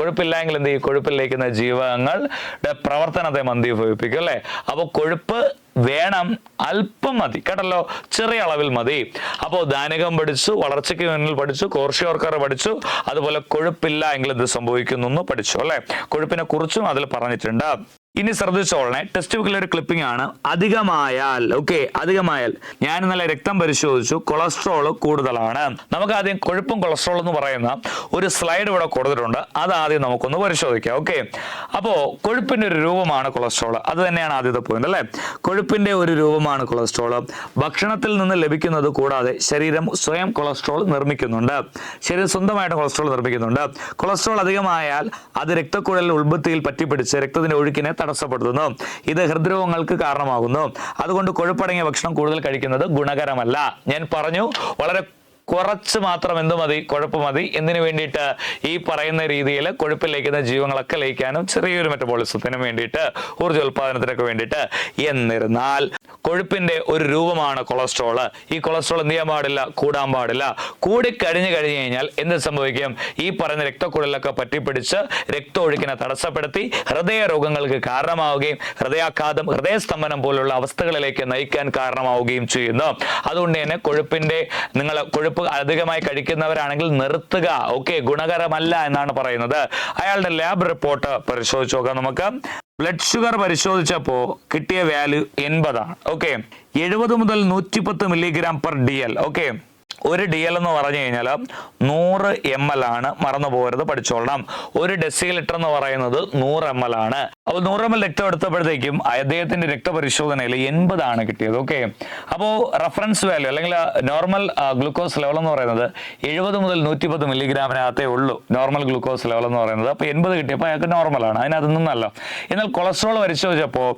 കൊഴുപ്പില്ല എങ്കിൽ എന്ത് ചെയ്യും? കൊഴുപ്പിൽ ലയിക്കുന്ന ജീവകങ്ങളുടെ പ്രവർത്തനത്തെ മന്ദീഭവിപ്പിക്കും അല്ലെ? അപ്പോൾ കൊഴുപ്പ് വേണം അല്പം മതി. കേട്ടല്ലോ? ചെറിയ അളവിൽ മതി. അപ്പോൾ ദാനകം പഠിച്ചു വളർച്ചയ്ക്ക് മുന്നിൽ പഠിച്ചു കോർഷിയോർക്കാർ പഠിച്ചു അതുപോലെ കൊഴുപ്പില്ല എങ്കിൽ ഇത് സംഭവിക്കുന്നു പഠിച്ചു അല്ലെ? കൊഴുപ്പിനെ കുറിച്ചും അതിൽ പറഞ്ഞിട്ടുണ്ട്. ഇനി ശ്രദ്ധിച്ചോളണേ ടെസ്റ്റ് ബുക്കിലെ ഒരു ക്ലിപ്പിംഗ് ആണ്. അധികമായാൽ ഓക്കെ അധികമായാൽ ഞാൻ ഇന്നലെ രക്തം പരിശോധിച്ചു. കൊളസ്ട്രോൾ കൂടുതലാണ്. നമുക്ക് ആദ്യം കൊഴുപ്പും കൊളസ്ട്രോൾ എന്ന് പറയുന്ന ഒരു സ്ലൈഡ് ഇവിടെ കൊടുത്തിട്ടുണ്ട്. അത് ആദ്യം നമുക്കൊന്ന് പരിശോധിക്കാം ഓക്കെ അപ്പോ കൊഴുപ്പിന്റെ ഒരു രൂപമാണ് കൊളസ്ട്രോൾ അത് തന്നെയാണ് ആദ്യത്തെ പോയിന്റ് അല്ലേ? കൊഴുപ്പിന്റെ ഒരു രൂപമാണ് കൊളസ്ട്രോൾ ഭക്ഷണത്തിൽ നിന്ന് ലഭിക്കുന്നത് കൂടാതെ ശരീരം സ്വയം കൊളസ്ട്രോൾ നിർമ്മിക്കുന്നുണ്ട്. ശരീരം സ്വന്തമായിട്ട് കൊളസ്ട്രോൾ നിർമ്മിക്കുന്നുണ്ട്. കൊളസ്ട്രോൾ അധികമായാൽ അത് രക്തക്കുഴലിൽ ഉൾബത്തിയിൽ പറ്റിപ്പിടിച്ച് രക്തത്തിന്റെ ഒഴുക്കിനെ തടസ്സപ്പെടുത്തുന്നു. ഇത് ഹൃദ്രോഗങ്ങൾക്ക് കാരണമാകുന്നു. അതുകൊണ്ട് കൊഴുപ്പടങ്ങിയ ഭക്ഷണം കൂടുതൽ കഴിക്കുന്നത് ഗുണകരമല്ല. ഞാൻ പറഞ്ഞു വളരെ കുറച്ച് മാത്രം എന്ത് മതി കൊഴുപ്പ് മതി. എന്തിനു വേണ്ടിയിട്ട് ഈ പറയുന്ന രീതിയിൽ കൊഴുപ്പിൽ ലയിക്കുന്ന ജീവങ്ങളൊക്കെ ലയിക്കാനും ചെറിയൊരു മെറ്റബോളിസത്തിനും വേണ്ടിയിട്ട് ഊർജോൽപാദനത്തിനൊക്കെ വേണ്ടിയിട്ട് എന്നിരുന്നാൽ കൊഴുപ്പിന്റെ ഒരു രൂപമാണ് കൊളസ്ട്രോൾ ഈ കൊളസ്ട്രോൾ എന്ത് ചെയ്യാൻ പാടില്ല? കൂടാൻ പാടില്ല. കൂടിക്കഴിഞ്ഞു കഴിഞ്ഞു കഴിഞ്ഞാൽ എന്ത് സംഭവിക്കും? ഈ പറയുന്ന രക്തക്കുഴലൊക്കെ പറ്റിപ്പിടിച്ച് രക്തമൊഴുക്കിനെ തടസ്സപ്പെടുത്തി ഹൃദയ രോഗങ്ങൾക്ക് കാരണമാവുകയും ഹൃദയാഘാതം ഹൃദയസ്തംഭനം പോലുള്ള അവസ്ഥകളിലേക്ക് നയിക്കാൻ കാരണമാവുകയും ചെയ്യുന്നു. അതുകൊണ്ട് തന്നെ കൊഴുപ്പിന്റെ നിങ്ങൾ കൊഴുപ്പ് കൊഴുപ്പ് അധികമായി കഴിക്കുന്നവരാണെങ്കിൽ നിർത്തുക. ഓക്കെ ഗുണകരമല്ല എന്നാണ് പറയുന്നത്. അയാളുടെ ലാബ് റിപ്പോർട്ട് പരിശോധിച്ച് നോക്കാം നമുക്ക്. ബ്ലഡ് ഷുഗർ പരിശോധിച്ചപ്പോൾ കിട്ടിയ വാല്യൂ എൺപതാണ്. ഓക്കെ എഴുപത് മുതൽ നൂറ്റിപ്പത്ത് milligram per D L okay ഒരു ഡി എൽ എന്ന് പറഞ്ഞു കഴിഞ്ഞാൽ നൂറ് എം എൽ ആണ് മറന്നു പോകരുത് പഠിച്ചോളണം. ഒരു ഡെസി ലിറ്റർ എന്ന് പറയുന്നത് നൂറ് എം എൽ ആണ്. അപ്പോൾ നൂറ് എം എൽ രക്തം എടുത്തപ്പോഴത്തേക്കും അദ്ദേഹത്തിന്റെ രക്തപരിശോധനയിൽ എൺപതാണ് കിട്ടിയത്. ഓക്കെ അപ്പോൾ റഫറൻസ് വാല്യൂ അല്ലെങ്കിൽ നോർമൽ ഗ്ലൂക്കോസ് ലെവൽ എന്ന് പറയുന്നത് എഴുപത് മുതൽ നൂറ്റി പത്ത് മില്ലിഗ്രാമിനകത്തേ ഉള്ളൂ. നോർമൽ ഗ്ലൂക്കോസ് ലെവൽ എന്ന് പറയുന്നത്. അപ്പോൾ എൺപത് കിട്ടിയപ്പോൾ അയാൾക്ക് നോർമലാണ് അതിനകത്ത് നിന്നല്ല. എന്നാൽ കൊളസ്ട്രോൾ പരിശോധിച്ചപ്പോൾ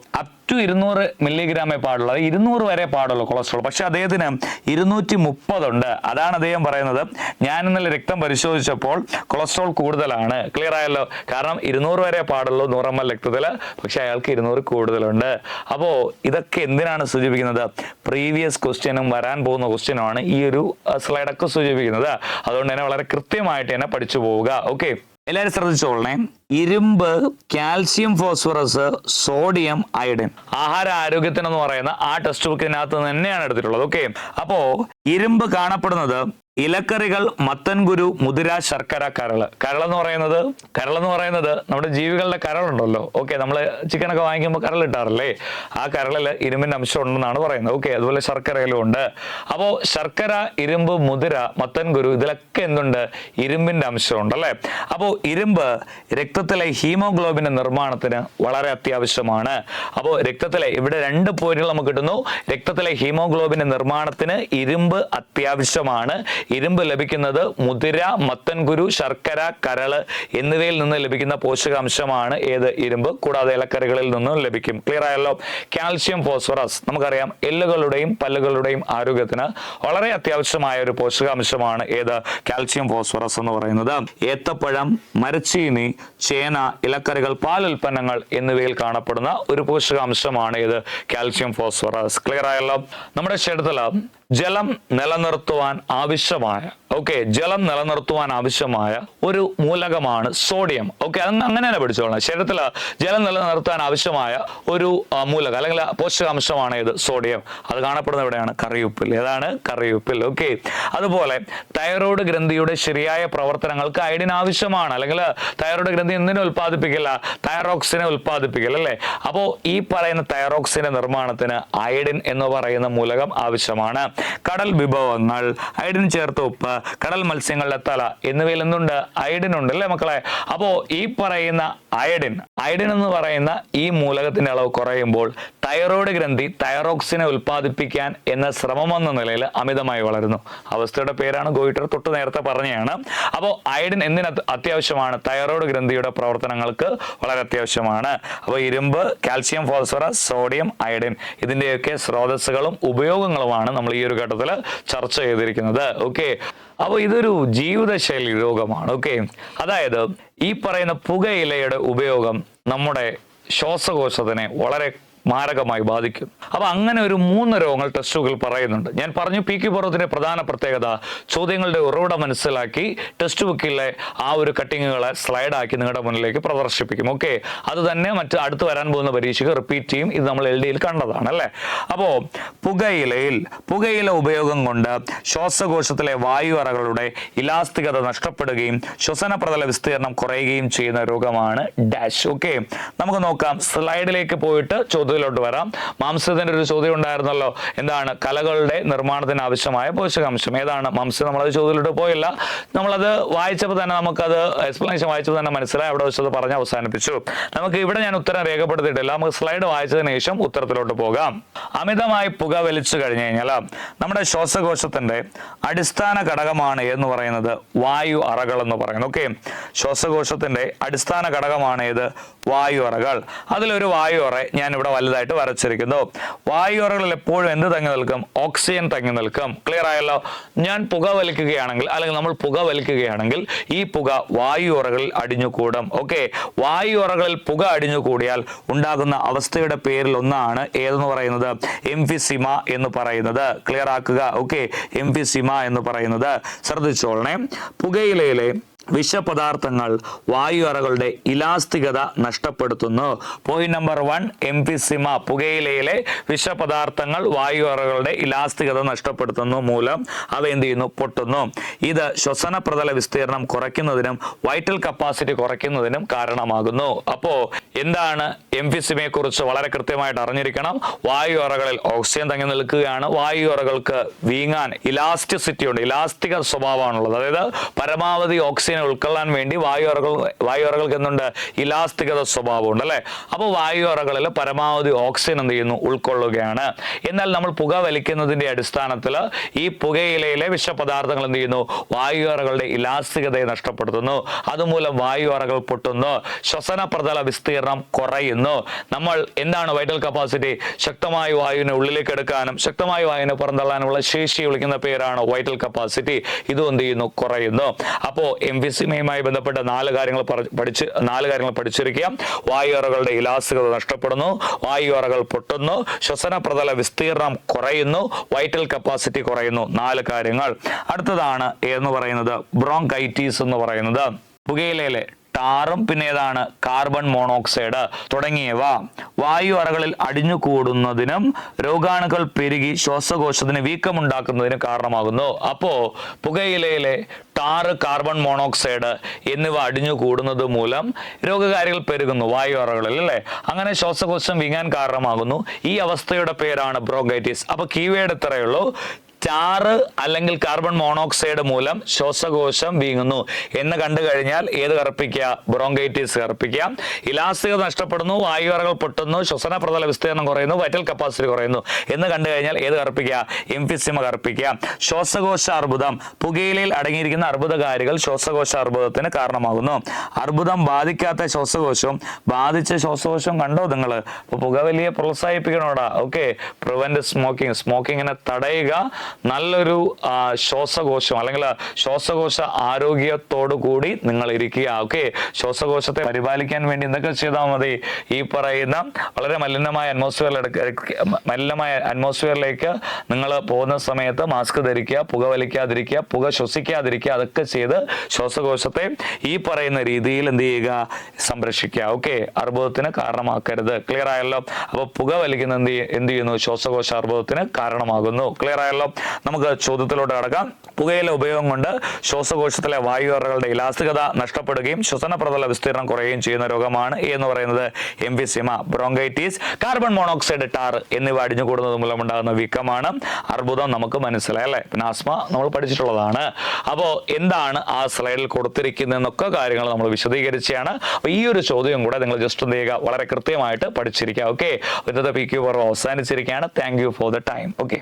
ടു ഇരുന്നൂറ് മില്ലിഗ്രാമേ പാടുള്ളൂ. അത് ഇരുന്നൂറ് വരെ പാടുള്ളൂ കൊളസ്ട്രോൾ. പക്ഷെ അദ്ദേഹത്തിന് ഇരുന്നൂറ്റി മുപ്പതുണ്ട് അതാണ് അദ്ദേഹം പറയുന്നത്. ഞാൻ ഇന്നലെ രക്തം പരിശോധിച്ചപ്പോൾ കൊളസ്ട്രോൾ കൂടുതലാണ്. ക്ലിയർ ആയല്ലോ? കാരണം ഇരുന്നൂറ് വരെ പാടുള്ളൂ നൂറമ്മൽ രക്തത്തിൽ പക്ഷെ അയാൾക്ക് ഇരുന്നൂറ് കൂടുതലുണ്ട്. അപ്പോൾ ഇതൊക്കെ എന്തിനാണ് സൂചിപ്പിക്കുന്നത്? പ്രീവിയസ് ക്വസ്റ്റ്യനും വരാൻ പോകുന്ന ക്വസ്റ്റ്യനുമാണ് ഈ ഒരു സ്ലൈഡൊക്കെ സൂചിപ്പിക്കുന്നത്. അതുകൊണ്ട് തന്നെ വളരെ കൃത്യമായിട്ട് തന്നെ പഠിച്ചു പോവുക. ഓക്കെ എല്ലാവരും ശ്രദ്ധിച്ചോളണേ. ഇരുമ്പ് കാൽസ്യം ഫോസ്ഫറസ് സോഡിയം അയഡിൻ. ആഹാര ആരോഗ്യത്തിനെന്ന് പറയുന്ന ആ ടെക്സ്റ്റ് ബുക്കിനകത്ത് തന്നെയാണ് എടുത്തിട്ടുള്ളത്. ഓക്കെ അപ്പോ ഇരുമ്പ് കാണപ്പെടുന്നത് ഇലക്കറികൾ മത്തൻകുരു മുതിര ശർക്കര കരൾ. കരൾ എന്ന് പറയുന്നത് കരൾ എന്ന് പറയുന്നത് നമ്മുടെ ജീവികളുടെ കരളുണ്ടല്ലോ. ഓക്കെ നമ്മൾ ചിക്കനൊക്കെ വാങ്ങിക്കുമ്പോൾ കരൾ ഇട്ടാറില്ലേ ആ കരളിൽ ഇരുമ്പിന്റെ അംശം ഉണ്ടെന്നാണ് പറയുന്നത്. ഓക്കെ അതുപോലെ ശർക്കരയിലും ഉണ്ട്. അപ്പോൾ ശർക്കര ഇരുമ്പ് മുതിര മത്തൻകുരു ഇതിലൊക്കെ എന്തുണ്ട്? ഇരുമ്പിന്റെ അംശമുണ്ട് അല്ലേ? അപ്പോൾ ഇരുമ്പ് രക്തത്തിലെ ഹീമോഗ്ലോബിന്റെ നിർമ്മാണത്തിന് വളരെ അത്യാവശ്യമാണ്. അപ്പോൾ രക്തത്തിലെ ഇവിടെ രണ്ട് പോയിന്റുകൾ നമുക്ക് കിട്ടുന്നു. രക്തത്തിലെ ഹീമോഗ്ലോബിന്റെ നിർമ്മാണത്തിന് ഇരുമ്പ് അത്യാവശ്യമാണ്. ഇരുമ്പ് ലഭിക്കുന്നത് മുതിര മത്തൻകുരു ശർക്കര കരൾ എന്നിവയിൽ നിന്ന് ലഭിക്കുന്ന പോഷകാംശമാണ് ഏത്? ഇരുമ്പ്. കൂടാതെ ഇലക്കറികളിൽ നിന്നും ലഭിക്കും. ക്ലിയർ ആയല്ലോ? കാൽസ്യം ഫോസ്ഫറസ് നമുക്കറിയാം എല്ലുകളുടെയും പല്ലുകളുടെയും ആരോഗ്യത്തിന് വളരെ അത്യാവശ്യമായ ഒരു പോഷകാംശമാണ് ഏത്? കാൽസ്യം ഫോസ്ഫറസ് എന്ന് പറയുന്നത്. ഏത്തപ്പഴം മരച്ചീനി ചേന ഇലക്കറികൾ പാൽ ഉൽപ്പന്നങ്ങൾ എന്നിവയിൽ കാണപ്പെടുന്ന ഒരു പോഷകാംശമാണ് ഏത്? കാൽസ്യം ഫോസ്ഫറസ് ക്ലിയർ ആയല്ലോ? നമ്മുടെ ശരീരത്തിൽ ജലം നിലനിർത്തുവാൻ ആവശ്യമായ ഓക്കെ ജലം നിലനിർത്തുവാൻ ആവശ്യമായ ഒരു മൂലകമാണ് സോഡിയം ഓക്കെ അത് അങ്ങനെ തന്നെ പഠിച്ചോളാം ശരീരത്തിൽ ജലം നിലനിർത്താൻ ആവശ്യമായ ഒരു മൂലകം അല്ലെങ്കിൽ പോഷകാംശമാണ് ഇത് സോഡിയം അത് കാണപ്പെടുന്ന എവിടെയാണ്? കറിയുപ്പിൽ. ഏതാണ്? കറിയുപ്പിൽ. ഓക്കെ അതുപോലെ തൈറോയ്ഡ് ഗ്രന്ഥിയുടെ ശരിയായ പ്രവർത്തനങ്ങൾക്ക് അയഡിൻ ആവശ്യമാണ്. അല്ലെങ്കിൽ തൈറോയ്ഡ് ഗ്രന്ഥി എന്തിനെ ഉൽപ്പാദിപ്പിക്കില്ല? തൈറോക്സിനെ ഉൽപ്പാദിപ്പിക്കില്ല അല്ലേ? അപ്പോൾ ഈ പറയുന്ന തൈറോക്സിന്റെ നിർമ്മാണത്തിന് അയഡിൻ എന്ന് പറയുന്ന മൂലകം ആവശ്യമാണ്. കടൽ വിഭവങ്ങൾ അയഡിൻ ചേർത്ത ഉപ്പ് കടൽ മത്സ്യങ്ങളുടെ തല എന്നിവയിൽ എന്തുണ്ട് അയഡിൻ ഉണ്ട് അല്ലേ മക്കളെ? അപ്പോൾ ഈ പറയുന്ന അയഡിൻ അയഡിൻ എന്ന് പറയുന്ന ഈ മൂലകത്തിന്റെ അളവ് കുറയുമ്പോൾ തൈറോയ്ഡ് ഗ്രന്ഥി തൈറോക്സിനെ ഉൽപ്പാദിപ്പിക്കാൻ എന്ന ശ്രമം എന്ന നിലയിൽ അമിതമായി വളരുന്നു. അവസ്ഥയുടെ പേരാണ് ഗോയിറ്റർ തൊട്ട് നേരത്തെ പറഞ്ഞതാണ്. അപ്പോൾ അയഡിൻ എന്തിന് അത്യാവശ്യമാണ്? തൈറോയ്ഡ് ഗ്രന്ഥിയുടെ പ്രവർത്തനങ്ങൾക്ക് വളരെ അത്യാവശ്യമാണ്. അപ്പോൾ ഇരുമ്പ് കാൽസ്യം ഫോസ്ഫറസ് സോഡിയം അയഡിൻ ഇതിന്റെയൊക്കെ സ്രോതസ്സുകളും ഉപയോഗങ്ങളുമാണ് നമ്മൾ ഈ ഒരു ഘട്ടത്തിൽ ചർച്ച ചെയ്തിരിക്കുന്നത്. ഓക്കെ. അപ്പോൾ ഇതൊരു ജീവിതശൈലി രോഗമാണ്. ഓക്കെ. അതായത് ഈ പറയുന്ന പുകയിലയുടെ ഉപയോഗം നമ്മുടെ ശ്വാസകോശത്തിനെ വളരെ മാരകമായി ബാധിക്കും. അപ്പോൾ അങ്ങനെ ഒരു മൂന്ന് രോഗങ്ങൾ ടെസ്റ്റുകൾ പറയുന്നുണ്ട്. ഞാൻ പറഞ്ഞു പി ക്യു പർവത്തിന്റെ പ്രധാന പ്രത്യേകത ചോദ്യങ്ങളുടെ ഉറവിടം മനസ്സിലാക്കി ടെക്സ്റ്റ് ബുക്കിലെ ആ ഒരു കട്ടിങ്ങുകളെ സ്ലൈഡാക്കി നിങ്ങളുടെ മുന്നിലേക്ക് പ്രദർശിപ്പിക്കും. ഓക്കെ? അത് തന്നെ മറ്റ് അടുത്ത് വരാൻ പോകുന്ന പരീക്ഷയ്ക്ക് റിപ്പീറ്റ് ചെയ്യും. ഇത് നമ്മൾ എൽ ഡിയിൽ കണ്ടതാണ് അല്ലേ? അപ്പോൾ പുകയിലയിൽ പുകയില ഉപയോഗം കൊണ്ട് ശ്വാസകോശത്തിലെ വായു അറകളുടെ ഇലാസ്തികത നഷ്ടപ്പെടുകയും ശ്വസന പ്രതല വിസ്തീർണം കുറയുകയും ചെയ്യുന്ന രോഗമാണ് ഡാഷ്. ഓക്കെ? നമുക്ക് നോക്കാം. സ്ലൈഡിലേക്ക് പോയിട്ട് ചോദ്യത്തിലോട്ട് വരാം. മാംസത്തിന്റെ ഒരു ചോദ്യം ഉണ്ടായിരുന്നല്ലോ. എന്താണ് കലകളുടെ നിർമ്മാണത്തിന് ആവശ്യമായ പോഷകാംശം? ഏതാണ് മാംസം? നമ്മളത് ചോദ്യത്തിലോട്ട് പോയില്ല. നമ്മളത് വായിച്ചപ്പോൾ തന്നെ നമുക്കത് എക്സ്പ്ലനേഷൻ വായിച്ചപ്പോൾ തന്നെ മനസ്സിലായി. അവിടെ വെച്ചത് പറഞ്ഞ് അവസാനിപ്പിച്ചു. നമുക്ക് ഇവിടെ ഞാൻ ഉത്തരം രേഖപ്പെടുത്തിയിട്ടില്ല. നമുക്ക് സ്ലൈഡ് വായിച്ചതിന് ശേഷം ഉത്തരത്തിലോട്ട് പോകാം. അമിതമായി പുക വലിച്ചു കഴിഞ്ഞു കഴിഞ്ഞാൽ നമ്മുടെ ശ്വാസകോശത്തിന്റെ അടിസ്ഥാന ഘടകമാണ് എന്ന് പറയുന്നത്? വായു അറകൾ എന്ന് പറയുന്നത്. ഓക്കെ. ശ്വാസകോശത്തിന്റെ അടിസ്ഥാന ഘടകമാണ് ഏത്? വായു അറകൾ. അതിലൊരു വായു അറ ഞാൻ ഇവിടെ വലുതായിട്ട് വരച്ചിരിക്കുന്നു. വായുറകളിൽ എപ്പോഴും എന്ത് തങ്ങി നിൽക്കും? ഓക്സിജൻ തങ്ങി നിൽക്കും. ക്ലിയർ ആയല്ലോ? ഞാൻ പുക വലിക്കുകയാണെങ്കിൽ അല്ലെങ്കിൽ നമ്മൾ പുക വലിക്കുകയാണെങ്കിൽ ഈ പുക വായുറകളിൽ അടിഞ്ഞുകൂടും. ഓക്കെ വായുറകളിൽ പുക അടിഞ്ഞുകൂടിയാൽ ഉണ്ടാകുന്ന അവസ്ഥയുടെ പേരിൽ ഒന്നാണ് ഏതെന്ന് പറയുന്നത്? എംഫിസിമ എന്ന് പറയുന്നത്. ക്ലിയർ ആക്കുക. ഓക്കെ എംഫിസിമ എന്ന് പറയുന്നത്. ശ്രദ്ധിച്ചോളണേ. പുകയിലയിലെ വിഷപദാർത്ഥങ്ങൾ വായു അറകളുടെ ഇലാസ്തികത നഷ്ടപ്പെടുത്തുന്നു. പോയിന്റ് നമ്പർ വൺ എംഫിസിമ പുകയിലയിലെ വിഷപദാർത്ഥങ്ങൾ വായു അറകളുടെ ഇലാസ്തികത നഷ്ടപ്പെടുത്തുന്നു മൂലം. അവ എന്ത് ചെയ്യുന്നു? പൊട്ടുന്നു. ഇത് ശ്വസന പ്രതല വിസ്തീർണം കുറയ്ക്കുന്നതിനും വൈറ്റൽ കപ്പാസിറ്റി കുറയ്ക്കുന്നതിനും കാരണമാകുന്നു. അപ്പോ എന്താണ് എംഫിസിമയെ കുറിച്ച് വളരെ കൃത്യമായിട്ട് അറിഞ്ഞിരിക്കണം. വായു അറകളിൽ ഓക്സിജൻ തങ്ങി നിൽക്കുകയാണ്. വായു അറകൾക്ക് വീങ്ങാൻ ഇലാസ്റ്റിസിറ്റി ഉണ്ട്. ഇലാസ്തിക സ്വഭാവമാണുള്ളത്. അതായത് പരമാവധി ഓക്സിജൻ ഉൾക്കൊള്ളാൻ വേണ്ടി വായു അറകൾ വായു അറകൾക്ക് എന്തുണ്ട്? ഇലാസ്തികത സ്വഭാവമുണ്ട് അല്ലേ? അപ്പോൾ വായു അറകളിൽ പരമാവധി ഓക്സിജൻ എന്ത് ചെയ്യുന്നു? ഉൾക്കൊള്ളുകയാണ്. എന്നാൽ നമ്മൾ പുക വലിക്കുന്നതിന്റെ അടിസ്ഥാനത്തിൽ ഈ പുകയിലയിലെ വിഷപദാർത്ഥങ്ങൾ എന്ത് ചെയ്യുന്നു? വായു അറകളുടെ ഇലാസ്തികതയെ നഷ്ടപ്പെടുത്തുന്നു. അതുമൂലം വായു അറകൾ പൊട്ടുന്നു. ശ്വസന പ്രതല വിസ്തീർണം കുറയുന്നു. നമ്മൾ എന്താണ് വൈറ്റൽ കപ്പാസിറ്റി? ശക്തമായ വായുവിനെ ഉള്ളിലേക്ക് എടുക്കാനും ശക്തമായ വായുവിനെ പുറന്തള്ളാനുമുള്ള ശേഷി വിളിക്കുന്ന പേരാണ് വൈറ്റൽ കപ്പാസിറ്റി. ഇതും എന്ത് ചെയ്യുന്നു? കുറയുന്നു. അപ്പോൾ എംഫിസിമയുമായി ബന്ധപ്പെട്ട നാല് കാര്യങ്ങൾ പഠിച്ച് നാല് കാര്യങ്ങൾ പഠിച്ചിരിക്കുക. വായുറകളുടെ ഇലാസ്തികത നഷ്ടപ്പെടുന്നു. വായുറകൾ പൊട്ടുന്നു. ശ്വസന പ്രതല വിസ്തീർണം കുറയുന്നു. വൈറ്റൽ കപ്പാസിറ്റി കുറയുന്നു. നാല് കാര്യങ്ങൾ. അടുത്തതാണ് എന്ന് പറയുന്നത് ബ്രോങ്കൈറ്റീസ് എന്ന് പറയുന്നത്. പുകയിലയിലെ ടാറും പിന്നെ ഏതാണ് കാർബൺ മോണോക്സൈഡ് തുടങ്ങിയവ. വായു അറകളിൽ അടിഞ്ഞു കൂടുന്നതിനും രോഗാണുക്കൾ പെരുകി ശ്വാസകോശത്തിന് വീക്കമുണ്ടാക്കുന്നതിന് കാരണമാകുന്നു. അപ്പോ പുകയിലയിലെ ടാറ് കാർബൺ മോണോക്സൈഡ് എന്നിവ അടിഞ്ഞു കൂടുന്നത് മൂലം രോഗകാരികൾ പെരുകുന്നു വായു അറകളിൽ അല്ലേ? അങ്ങനെ ശ്വാസകോശം വീങ്ങാൻ കാരണമാകുന്നു. ഈ അവസ്ഥയുടെ പേരാണ് ബ്രോങ്കൈറ്റിസ്. അപ്പൊ കീവേഡ് ഇത്രയേ ടാറ് അല്ലെങ്കിൽ കാർബൺ മോണോക്സൈഡ് മൂലം ശ്വാസകോശം വീങ്ങുന്നു എന്ന് കണ്ടു കഴിഞ്ഞാൽ ഏത് കറുപ്പിക്കുക? ബ്രോങ്കൈറ്റിസ് കറുപ്പിക്കുക. ഇലാസ്തികത നഷ്ടപ്പെടുന്നു വായുവറകൾ പൊട്ടുന്നു ശ്വസന പ്രതല വിസ്തീർണം കുറയുന്നു വൈറ്റൽ കപ്പാസിറ്റി കുറയുന്നു എന്ന് കണ്ടു കഴിഞ്ഞാൽ ഏത് കറുപ്പിക്കുക? എംഫിസിമ കറുപ്പിക്കുക. ശ്വാസകോശ അർബുദം. പുകയിലയിൽ അടങ്ങിയിരിക്കുന്ന അർബുദകാരികൾ ശ്വാസകോശ അർബുദത്തിന് കാരണമാകുന്നു. അർബുദം ബാധിക്കാത്ത ശ്വാസകോശവും ബാധിച്ച ശ്വാസകോശവും കണ്ടോ നിങ്ങൾ? പുക പുകവലിയെ പ്രോത്സാഹിപ്പിക്കണോടാ. ഓക്കെ പ്രിവെന്റ് സ്മോക്കിംഗ് സ്മോക്കിങ്ങിനെ തടയുക നല്ലൊരു ശ്വാസകോശം അല്ലെങ്കിൽ ശ്വാസകോശ ആരോഗ്യത്തോടു കൂടി നിങ്ങൾ ഇരിക്കുക. ഓക്കെ? ശ്വാസകോശത്തെ പരിപാലിക്കാൻ വേണ്ടി എന്തൊക്കെ ചെയ്താൽ മതി? ഈ പറയുന്ന വളരെ മലിനമായ അറ്റ്മോസ്ഫിയർ മലിനമായ അറ്റ്മോസ്ഫിയറിലേക്ക് നിങ്ങൾ പോകുന്ന സമയത്ത് മാസ്ക് ധരിക്കുക പുക വലിക്കാതിരിക്കുക പുക ശ്വസിക്കാതിരിക്കുക അതൊക്കെ ചെയ്ത് ശ്വാസകോശത്തെ ഈ പറയുന്ന രീതിയിൽ എന്ത് ചെയ്യുക? സംരക്ഷിക്കുക. ഓക്കെ? അർബുദത്തിന് കാരണമാക്കരുത്. ക്ലിയർ ആയല്ലോ? അപ്പോൾ പുക വലിക്കുന്ന എന്ത് ചെയ്യുന്നു? ശ്വാസകോശ അർബുദത്തിന് കാരണമാകുന്നു. ക്ലിയർ ആയല്ലോ? നമുക്ക് ചോദ്യത്തിലോട്ട് കടക്കാം. പുകയിലെ ഉപയോഗം കൊണ്ട് ശ്വാസകോശത്തിലെ വായുവറകളുടെ ഇലാസ്തികത നഷ്ടപ്പെടുകയും ശ്വസന പ്രതല വിസ്തീർണം കുറയുകയും ചെയ്യുന്ന രോഗമാണ് എന്ന് പറയുന്നത് emphysema bronchitis carbon monoxide tar എന്നിവ അടിഞ്ഞു അടിഞ്ഞുകൂടുന്നത് മൂലമുണ്ടാകുന്ന വീക്കമാണ്. അർബുദം നമുക്ക് മനസ്സിലായി അല്ലേ? പിന്നെ ആസ്മ നമ്മൾ പഠിച്ചിട്ടുള്ളതാണ്. അപ്പോൾ എന്താണ് ആ സ്ലൈഡിൽ കൊടുത്തിരിക്കുന്നതെന്നൊക്കെ കാര്യങ്ങൾ നമ്മൾ വിശദീകരിച്ചാണ് അപ്പോൾ ഈ ഒരു ചോദ്യം കൂടെ നിങ്ങൾ ജസ്റ്റ് എന്ത് ചെയ്യുക? വളരെ കൃത്യമായിട്ട് പഠിച്ചിരിക്കുക. ഓക്കെ ഇന്നത്തെ പി ക്യു പർവ് അവസാനിച്ചിരിക്കുകയാണ്. Thank you for the time okay